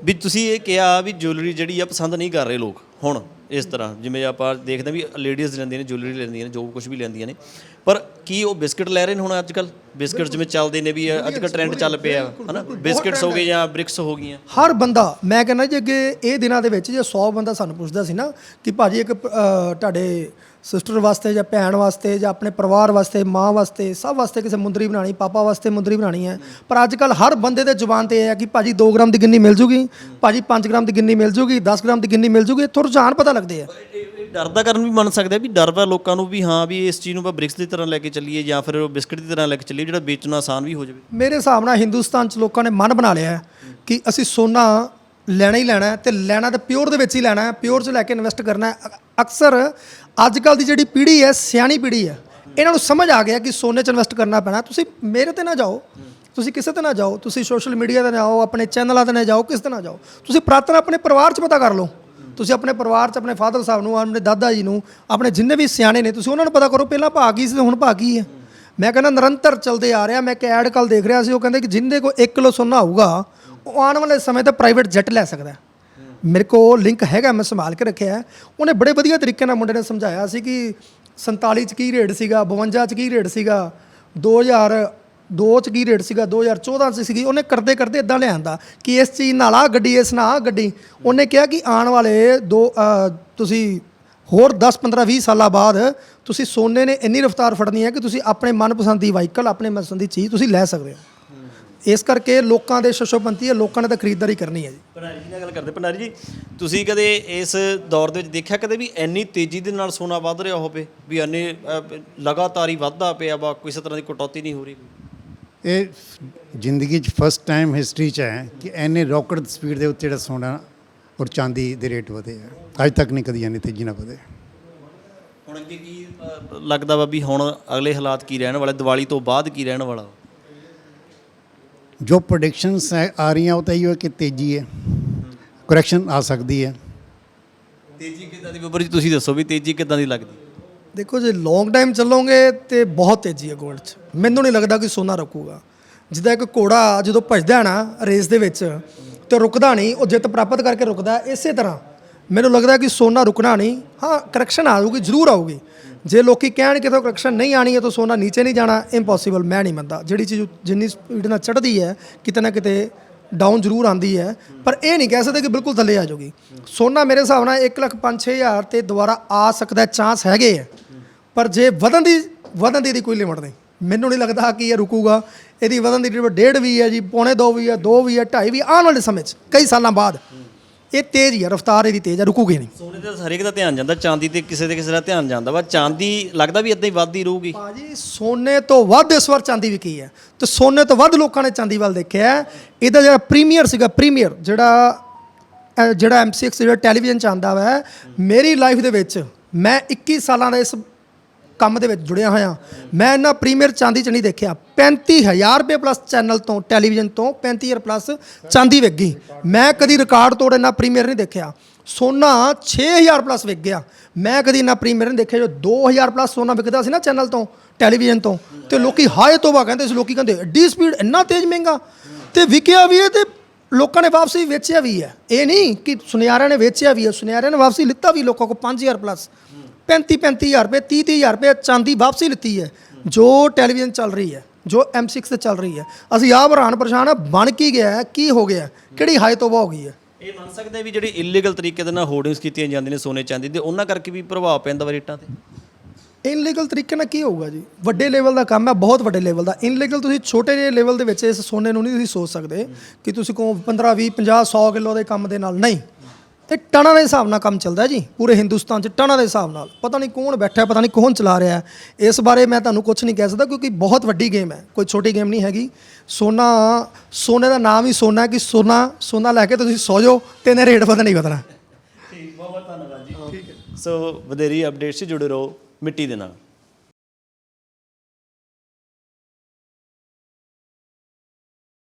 B: ਵੀ ਤੁਸੀਂ ਇਹ ਕਿਹਾ ਵੀ ਜੁਐਲਰੀ ਜਿਹੜੀ ਆ ਪਸੰਦ ਨਹੀਂ ਕਰ ਰਹੇ ਲੋਕ ਹੁਣ। ਇਸ ਤਰ੍ਹਾਂ ਜਿਵੇਂ ਆਪਾਂ ਦੇਖਦੇ ਵੀ ਲੇਡੀਜ਼ ਲੈਂਦੀਆਂ ਨੇ ਜੁਐਲਰੀ ਲੈਂਦੀਆਂ ਨੇ ਜੋ ਕੁਝ ਵੀ ਲੈਂਦੀਆਂ ਨੇ। ਪਰ ਕੀ ਉਹ ਬਿਸਕਟ ਲੈ ਰਹੇ ਨੇ ਹੁਣ ਅੱਜ ਕੱਲ ਬਿਸਕਟ ਜਿਵੇਂ ਚੱਲਦੇ ਨੇ ਵੀ ਅੱਜ ਕੱਲ ਟ੍ਰੈਂਡ ਚੱਲ ਪਿਆ। ਹਨਾ? ਬਿਸਕਟਸ ਹੋ ਗਏ ਜਾਂ ਬ੍ਰਿਕਸ ਹੋ ਗਈਆਂ।
A: ਹਰ ਬੰਦਾ ਮੈਂ ਕਹਿੰਦਾ ਜੀ ਅੱਗੇ ਇਹ ਦਿਨਾਂ ਦੇ ਵਿੱਚ ਜੇ 100 ਬੰਦਾ ਸਾਨੂੰ ਪੁੱਛਦਾ ਸੀ ਨਾ ਕਿ ਭਾਜੀ ਇੱਕ ਤੁਹਾਡੇ ਸਿਸਟਰ ਵਾਸਤੇ ਜਾਂ ਭੈਣ ਵਾਸਤੇ ਜਾਂ ਆਪਣੇ ਪਰਿਵਾਰ ਵਾਸਤੇ ਮਾਂ ਵਾਸਤੇ ਸਭ ਵਾਸਤੇ ਕਿਸੇ ਮੁੰਦਰੀ ਬਣਾਣੀ ਪਾਪਾ ਵਾਸਤੇ ਮੁੰਦਰੀ ਬਣਾਣੀ ਹੈ। ਪਰ ਅੱਜ ਕੱਲ ਹਰ ਬੰਦੇ ਦੇ ਜ਼ੁਬਾਨ ਤੇ ਇਹ ਹੈ ਕਿ ਭਾਜੀ 2 ਗ੍ਰਾਮ ਦੀ ਗਿੰਨੀ ਮਿਲ ਜੂਗੀ ਭਾਜੀ 5 ਗ੍ਰਾਮ ਦੀ ਗਿੰਨੀ ਮਿਲ ਜੂਗੀ 10 ਗ੍ਰਾਮ ਦੀ ਗਿੰਨੀ ਮਿਲ ਜੂਗੀ ਇੱਥੋਂ ਰੁਝਾਨ ਪਤਾ ਲੱਗਦੇ ਆ।
B: ਡਰ ਦਾ ਕਾਰਨ ਵੀ ਮੰਨ ਸਕਦੇ ਆ ਵੀ ਡਰ ਵਾ ਲੋਕਾਂ ਨੂੰ ਵੀ ਹਾਂ ਵੀ ਇਸ ਚੀਜ਼ ਨੂੰ ਆਪਾਂ ਬ੍ਰਿਕਸ ਦੀ ਤਰ੍ਹਾਂ ਲੈ ਕੇ ਚੱਲੀਏ ਜਾਂ ਫਿਰ ਬਿਸਕਟ ਦੀ ਤਰ੍ਹਾਂ ਲੈ ਕੇ ਚੱਲੀਏ ਜਿਹੜਾ ਵੇਚਣਾ ਆਸਾਨ ਵੀ ਹੋ ਜਾਵੇ।
A: ਮੇਰੇ ਹਿਸਾਬ ਨਾਲ ਹਿੰਦੁਸਤਾਨ 'ਚ ਲੋਕਾਂ ਨੇ ਮਨ ਬਣਾ ਲਿਆ ਹੈ ਕਿ ਅਸੀਂ ਸੋਨਾ ਲੈਣਾ ਹੀ ਲੈਣਾ ਹੈ ਤੇ ਲੈਣਾ ਤੇ ਪਿਓਰ ਦੇ ਵਿੱਚ ਹੀ ਲੈਣਾ ਹੈ ਪਿਓਰ 'ਚ ਲੈ ਕੇ ਇਨਵੈਸਟ ਕਰਨਾ ਹੈ। ਅ- ਅਕਸਰ ਅੱਜ ਕੱਲ ਦੀ ਜਿਹੜੀ ਪੀੜ੍ਹੀ ਹੈ ਸਿਆਣੀ ਪੀੜ੍ਹੀ ਹੈ ਇਹਨਾਂ ਨੂੰ ਸਮਝ ਆ ਗਿਆ ਕਿ ਸੋਨੇ 'ਚ ਇਨਵੈਸਟ ਕਰਨਾ ਪੈਣਾ। ਤੁਸੀਂ ਮੇਰੇ ਤੇ ਨਾ ਜਾਓ ਤੁਸੀਂ ਕਿਸੇ ਤੇ ਨਾ ਜਾਓ ਤੁਸੀਂ ਸੋਸ਼ਲ ਮੀਡੀਆ ਤੇ ਨਾ ਜਾਓ ਆਪਣੇ ਚੈਨਲਾਂ ਤੇ ਨਾ ਜਾਓ ਕਿਸ ਤੇ ਨਾ ਜਾਓ। ਤੁਸੀਂ ਪ੍ਰਾਰਥਨਾ ਆਪਣੇ ਪਰਿਵਾਰ 'ਚ ਪਤਾ ਕਰ ਲਓ। ਤੁਸੀਂ ਆਪਣੇ ਪਰਿਵਾਰ 'ਚ, ਆਪਣੇ ਫਾਦਰ ਸਾਹਿਬ ਨੂੰ, ਆਪਣੇ ਦਾਦਾ ਜੀ ਨੂੰ, ਆਪਣੇ ਜਿੰਨੇ ਵੀ ਸਿਆਣੇ ਨੇ, ਤੁਸੀਂ ਉਹਨਾਂ ਨੂੰ ਪਤਾ ਕਰੋ, ਪਹਿਲਾਂ ਭਾਗ ਕੀ ਸੀ ਤੇ ਹੁਣ ਭਾਗ ਕੀ ਹੈ। ਮੈਂ ਕਹਿੰਦਾ ਨਿਰੰਤਰ ਚੱਲਦੇ ਆ ਰਿਹਾ, ਮੈਂ ਇੱਕ ਐਡ ਕੱਲ ਦੇਖ ਰਿਹਾ ਸੀ, ਉਹ ਕਹਿੰਦੇ ਕਿ ਜਿੰਦੇ ਕੋ 1 ਕਿਲੋ ਸੋਨਾ ਹੋਊਗਾ, ਉਹ ਆਉਣ ਵਾਲੇ ਸਮੇਂ ਤੇ ਪ੍ਰਾਈਵੇਟ ਜੈਟ ਲੈ ਸਕਦਾ ਮੇਰੇ ਕੋਲ ਲਿੰਕ ਹੈਗਾ, ਮੈਂ ਸੰਭਾਲ ਕੇ ਰੱਖਿਆ ਉਹਨੇ ਬੜੇ ਵਧੀਆ ਤਰੀਕੇ ਨਾਲ ਮੁੰਡੇ ਨੇ ਸਮਝਾਇਆ ਸੀ ਕਿ 47 ਚ ਕੀ ਰੇਟ ਸੀਗਾ 52 ਚ ਕੀ ਰੇਟ ਸੀਗਾ ਦੋ ਚ ਕੀ ਰੇਟ ਸੀਗਾ? 2014 ਚ ਸੀਗੀ। ਉਹਨੇ ਕਰਦੇ ਕਰਦੇ ਇਦਾਂ ਲਿਆਂਦਾ ਕਿ ਇਸ ਚੀਜ਼ ਨਾਲ ਆ ਗੱਡੀ ਇਸ ਨਾਲ ਆ ਗੱਡੀ। ਉਹਨੇ ਕਿਹਾ ਕਿ ਆਉਣ ਵਾਲੇ ਦੋ ਅ, ਤੁਸੀਂ ਹੋਰ 10 15 20 ਸਾਲਾਂ ਬਾਅਦ ਤੁਸੀਂ ਸੋਨੇ ਨੇ ਇੰਨੀ ਰਫ਼ਤਾਰ ਫੜਨੀ ਹੈ ਕਿ ਤੁਸੀਂ ਆਪਣੇ ਮਨਪਸੰਦ ਦੀ ਵਾਹੀਕਲ ਆਪਣੇ ਮਨਪਸੰਦ ਦੀ ਚੀਜ਼ ਤੁਸੀਂ ਲੈ ਸਕਦੇ ਹੋ। ਇਸ ਕਰਕੇ ਲੋਕਾਂ ਦੇ ਸ਼ਸ਼ੋਪੰਤੀ ਹੈ ਲੋਕਾਂ ਨੇ ਤਾਂ ਖਰੀਦਦਾਰੀ ਕਰਨੀ ਹੈ ਜੀ।
B: ਭੰਡਾਰੀ ਜੀ ਨਾਲ ਗੱਲ ਕਰਦੇ। ਭੰਡਾਰੀ ਜੀ ਤੁਸੀਂ ਕਦੇ ਇਸ ਦੌਰ ਦੇ ਵਿੱਚ ਦੇਖਿਆ ਕਦੇ ਵੀ ਇੰਨੀ ਤੇਜ਼ੀ ਦੇ ਨਾਲ ਸੋਨਾ ਵੱਧ ਰਿਹਾ ਹੋਵੇ? ਵੀ ਇੰਨੇ ਅ, ਲਗਾਤਾਰ ਹੀ ਵੱਧਦਾ ਪਿਆ ਵਾ ਕਿਸੇ ਤਰ੍ਹਾਂ ਦੀ ਕਟੌਤੀ ਨਹੀਂ ਹੋ ਰਹੀ?
C: ਇਹ ਜ਼ਿੰਦਗੀ 'ਚ ਫਸਟ ਟਾਈਮ ਹਿਸਟਰੀ 'ਚ ਹੈ ਕਿ ਐਨੇ ਰੌਕਟ ਸਪੀਡ ਦੇ ਉੱਤੇ ਜਿਹੜਾ ਸੋਨਾ ਔਰ ਚਾਂਦੀ ਦੇ ਰੇਟ ਵਧੇ ਆ। ਅੱਜ ਤੱਕ ਨਹੀਂ ਕਦੀ ਇੰਨੀ ਤੇਜ਼ੀ ਨਾਲ ਵਧੇ।
B: ਹੁਣ ਅੱਗੇ ਕੀ ਲੱਗਦਾ ਵਾ ਵੀ ਹੁਣ ਅਗਲੇ ਹਾਲਾਤ ਕੀ ਰਹਿਣ ਵਾਲੇ? ਦੀਵਾਲੀ ਤੋਂ ਬਾਅਦ ਕੀ ਰਹਿਣ ਵਾਲਾ
C: ਜੋ ਪ੍ਰੈਡਿਕਸ਼ਨਸ ਆ ਰਹੀਆਂ ਉਹ ਤਾਂ ਇਹੋ ਹੈ ਕਿ ਤੇਜ਼ੀ ਹੈ। ਕਰੈਕਸ਼ਨ ਆ ਸਕਦੀ ਹੈ।
B: ਤੇਜ਼ੀ ਕਿੱਦਾਂ ਦੀ? ਬੱਬਰ ਜੀ ਤੁਸੀਂ ਦੱਸੋ ਵੀ ਤੇਜ਼ੀ ਕਿੱਦਾਂ ਦੀ ਲੱਗਦੀ?
A: ਦੇਖੋ, ਜੇ ਲੌਂਗ ਟਾਈਮ ਚੱਲੋਗੇ ਤੇ ਬਹੁਤ ਤੇਜ਼ੀ ਹੈ ਗੋਲਡ 'ਚ। ਮੈਨੂੰ ਨਹੀਂ ਲੱਗਦਾ ਕਿ ਸੋਨਾ ਰੁਕੂਗਾ। ਜਿੱਦਾਂ ਇੱਕ ਘੋੜਾ ਜਦੋਂ ਭੱਜਦਾ ਨਾ ਰੇਸ ਦੇ ਵਿੱਚ, ਤੇ ਰੁਕਦਾ ਨਹੀਂ, ਉਹ ਜਿੱਤ ਪ੍ਰਾਪਤ ਕਰਕੇ ਰੁਕਦਾ ਇਸੇ ਤਰ੍ਹਾਂ। ਮੈਨੂੰ ਲੱਗਦਾ ਕਿ ਸੋਨਾ ਰੁਕਣਾ ਨਹੀਂ। ਹਾਂ ਕਰੈਕਸ਼ਨ ਆਊਗੀ ਜ਼ਰੂਰ ਆਊਗੀ। ਜੇ ਲੋਕੀ ਕਹਿਣ ਕਿ ਤਾਂ ਕਰੈਕਸ਼ਨ ਨਹੀਂ ਆਣੀ ਹੈ, ਤਾਂ ਸੋਨਾ ਨੀਚੇ ਨਹੀਂ ਜਾਣਾ ਇੰਪੋਸੀਬਲ ਮੈਂ ਨਹੀਂ ਮੰਨਦਾ। ਜਿਹੜੀ ਚੀਜ਼ ਜਿੰਨੀ ਸਪੀਡ ਨਾਲ ਚੜ੍ਹਦੀ ਹੈ, ਕਿਤੇ ਨਾ ਕਿਤੇ ਡਾਊਨ ਜ਼ਰੂਰ ਆਂਦੀ ਹੈ। ਪਰ ਇਹ ਨਹੀਂ ਕਹਿ ਸਕਦੇ ਕਿ ਬਿਲਕੁਲ ਥੱਲੇ ਆ ਜਾਊਗੀ। ਸੋਨਾ ਮੇਰੇ ਹਿਸਾਬ ਨਾਲ 1 ਲੱਖ 5-6000 ਤੇ ਦੁਬਾਰਾ ਆ ਸਕਦਾ ਚਾਂਸ ਹੈਗੇ ਆ ਪਰ ਜੇ ਵਧਣ ਦੀ ਵਧਣ ਦੀ ਇਹਦੀ ਕੋਈ ਲਿਮਟ ਨਹੀਂ। ਮੈਨੂੰ ਨਹੀਂ ਲੱਗਦਾ ਕਿ ਇਹ ਰੁਕੂਗਾ। ਇਹਦੀ ਵਧਣ ਦੀ ਲਿਮਟ ਡੇਢ ਵੀ ਹੈ ਜੀ ਪੌਣੇ 2 ਵੀ ਹੈ 2 ਵੀ ਹੈ 2.5 ਵੀ ਆਉਣ ਵਾਲੇ ਸਮੇਂ 'ਚ ਕਈ ਸਾਲਾਂ ਬਾਅਦ। ਇਹ ਤੇਜ਼ ਹੀ ਹੈ ਰਫ਼ਤਾਰ ਇਹਦੀ ਤੇਜ਼ ਹੈ ਰੁਕੂਗੀ ਨਹੀਂ।
B: ਸੋਨੇ ਤੇ ਹਰੇਕ ਦਾ ਧਿਆਨ ਜਾਂਦਾ ਚਾਂਦੀ ਤੇ ਕਿਸੇ ਦੇ ਕਿਸੇ ਦਾ ਧਿਆਨ ਜਾਂਦਾ ਵਾ ਚਾਂਦੀ ਲੱਗਦਾ ਵੀ ਇਦਾਂ ਹੀ ਵੱਧਦੀ ਰਹੂਗੀ।
A: ਭਾਜੀ ਸੋਨੇ ਤੋਂ ਵੱਧ ਇਸ ਵਾਰ ਚਾਂਦੀ ਵਿਕੀ ਹੈ। ਤੇ ਸੋਨੇ ਤੋਂ ਵੱਧ ਲੋਕਾਂ ਨੇ ਚਾਂਦੀ ਵੱਲ ਦੇਖਿਆ। ਇਹਦਾ ਜਿਹੜਾ ਪ੍ਰੀਮੀਅਰ ਸੀਗਾ ਪ੍ਰੀਮੀਅਰ ਜਿਹੜਾ ਜਿਹੜਾ M6 ਜਿਹੜਾ ਟੈਲੀਵਿਜ਼ਨ ਚ ਆਂਦਾ ਵਾ ਮੇਰੀ ਲਾਈਫ ਦੇ ਵਿੱਚ ਮੈਂ 21 ਸਾਲਾਂ ਦਾ ਇਸ ਕੰਮ ਦੇ ਵਿੱਚ ਜੁੜਿਆ ਹੋਇਆ। ਮੈਂ ਇਹਨਾਂ ਪ੍ਰੀਮੀਅਰ ਚਾਂਦੀ ਚ ਨਹੀਂ ਦੇਖਿਆ। 35000 ਰੁਪਏ ਪਲੱਸ ਚੈਨਲ ਤੋਂ ਟੈਲੀਵਿਜ਼ਨ ਤੋਂ 35000 ਪਲੱਸ ਚਾਂਦੀ ਵਿਕ ਗਈ। ਮੈਂ ਕਦੀ ਰਿਕਾਰਡ ਤੋੜ ਇਹਨਾਂ ਪ੍ਰੀਮੀਅਰ ਨਹੀਂ ਦੇਖਿਆ। ਸੋਨਾ 6000 ਪਲੱਸ ਵਿਕ ਗਿਆ। ਮੈਂ ਕਦੀ ਇਹਨਾਂ ਪ੍ਰੀਮੀਅਰ ਨਹੀਂ ਦੇਖਿਆ ਜੋ 2000 ਪਲੱਸ ਸੋਨਾ ਵਿਕਦਾ ਸੀ ਨਾ ਚੈਨਲ ਤੋਂ ਟੈਲੀਵਿਜ਼ਨ ਤੋਂ। ਤੇ ਲੋਕੀ ਹਾਏ ਤੋਬਾ ਕਹਿੰਦੇ ਸੀ, ਲੋਕੀ ਕਹਿੰਦੇ, ਐਡੀ ਸਪੀਡ ਇੰਨਾ ਤੇਜ਼ ਮਹਿੰਗਾ? ਤੇ ਵਿਕਿਆ ਵੀ ਹੈ ਤੇ ਲੋਕਾਂ ਨੇ ਵਾਪਸੀ ਵੇਚਿਆ ਵੀ ਹੈ। ਇਹ ਨਹੀਂ ਕਿ ਸੁਨਿਆਰਿਆਂ ਨੇ ਵੇਚਿਆ ਵੀ ਹੈ, ਸੁਨਿਆਰਿਆਂ ਨੇ ਵਾਪਸੀ ਲਿੱਤਾ ਵੀ, ਲੋਕਾਂ ਕੋ 5000 ਪਲੱਸ 35 35000 ਰੁਪਏ 30 30000 ਰੁਪਏ ਚਾਂਦੀ ਵਾਪਸੀ ਲਿੱਤੀ ਹੈ ਜੋ ਟੈਲੀਵਿਜ਼ਨ ਚੱਲ ਰਹੀ ਹੈ ਜੋ M6 ਤੇ ਚੱਲ ਰਹੀ ਹੈ। ਅਸੀਂ ਆਪ ਹੈਰਾਨ ਪਰੇਸ਼ਾਨ ਆ ਬਣ ਕੀ ਗਿਆ ਹੈ, ਕੀ ਹੋ ਗਿਆ ਹੈ, ਕਿਹੜੀ ਹਾਈ ਤੋਬਾ ਹੋ ਗਈ ਹੈ?
B: ਇਹ ਮੰਨ ਸਕਦੇ ਵੀ ਜਿਹੜੀ ਇਲੀਗਲ ਤਰੀਕੇ ਦੇ ਨਾਲ ਹੋਰਡਿੰਗਸ ਕੀਤੀਆਂ ਜਾਂਦੀਆਂ ਨੇ ਸੋਨੇ ਚਾਂਦੀ ਦੇ ਉਹਨਾਂ ਕਰਕੇ ਵੀ ਪ੍ਰਭਾਵ ਪੈਂਦਾ ਵਾ ਰੇਟਾਂ ਤੇ?
A: ਇਨਲੀਗਲ ਤਰੀਕੇ ਨਾਲ ਕੀ ਹੋਊਗਾ ਜੀ? ਵੱਡੇ ਲੈਵਲ ਦਾ ਕੰਮ ਹੈ ਬਹੁਤ ਵੱਡੇ ਲੈਵਲ ਦਾ। ਇਨਲੀਗਲ ਤੁਸੀਂ ਛੋਟੇ ਜਿਹੇ ਲੈਵਲ ਦੇ ਵਿੱਚ ਇਸ ਸੋਨੇ ਨੂੰ ਨਹੀਂ ਤੁਸੀਂ ਸੋਚ ਸਕਦੇ ਕਿ ਤੁਸੀਂ ਕੋ 15 20 50 100 ਕਿਲੋ ਦੇ ਕੰਮ ਦੇ ਨਾਲ। ਨਹੀਂ। ਇਹ ਟਨਾਂ ਦੇ ਹਿਸਾਬ ਨਾਲ ਕੰਮ ਚੱਲਦਾ ਜੀ, ਪੂਰੇ ਹਿੰਦੁਸਤਾਨ 'ਚ ਟਨਾਂ ਦੇ ਹਿਸਾਬ ਨਾਲ। ਪਤਾ ਨਹੀਂ ਕੌਣ ਬੈਠਾ, ਪਤਾ ਨਹੀਂ ਕੌਣ ਚਲਾ ਰਿਹਾ। ਇਸ ਬਾਰੇ ਮੈਂ ਤੁਹਾਨੂੰ ਕੁਝ ਨਹੀਂ ਕਹਿ ਸਕਦਾ ਕਿਉਂਕਿ ਬਹੁਤ ਵੱਡੀ ਗੇਮ ਹੈ, ਕੋਈ ਛੋਟੀ ਗੇਮ ਨਹੀਂ ਹੈਗੀ। ਸੋਨਾ, ਸੋਨੇ ਦਾ ਨਾਮ ਹੀ ਸੋਨਾ ਹੈ ਕਿ ਸੋਨਾ ਸੋਨਾ ਲੈ ਕੇ ਤੁਸੀਂ ਸੌ ਜਾਓ ਤੇ ਇਹਨੇ ਰੇਟ ਵਧਣਾ ਹੀ ਵਧਣਾ।
B: ਠੀਕ, ਬਹੁਤ ਬਹੁਤ ਧੰਨਵਾਦ ਜੀ। ਠੀਕ ਹੈ। ਸੋ ਵਧੇਰੀ ਅਪਡੇਟਸ ਜੁੜੇ ਰਹੋ ਮਿੱਟੀ ਦੇ ਨਾਲ।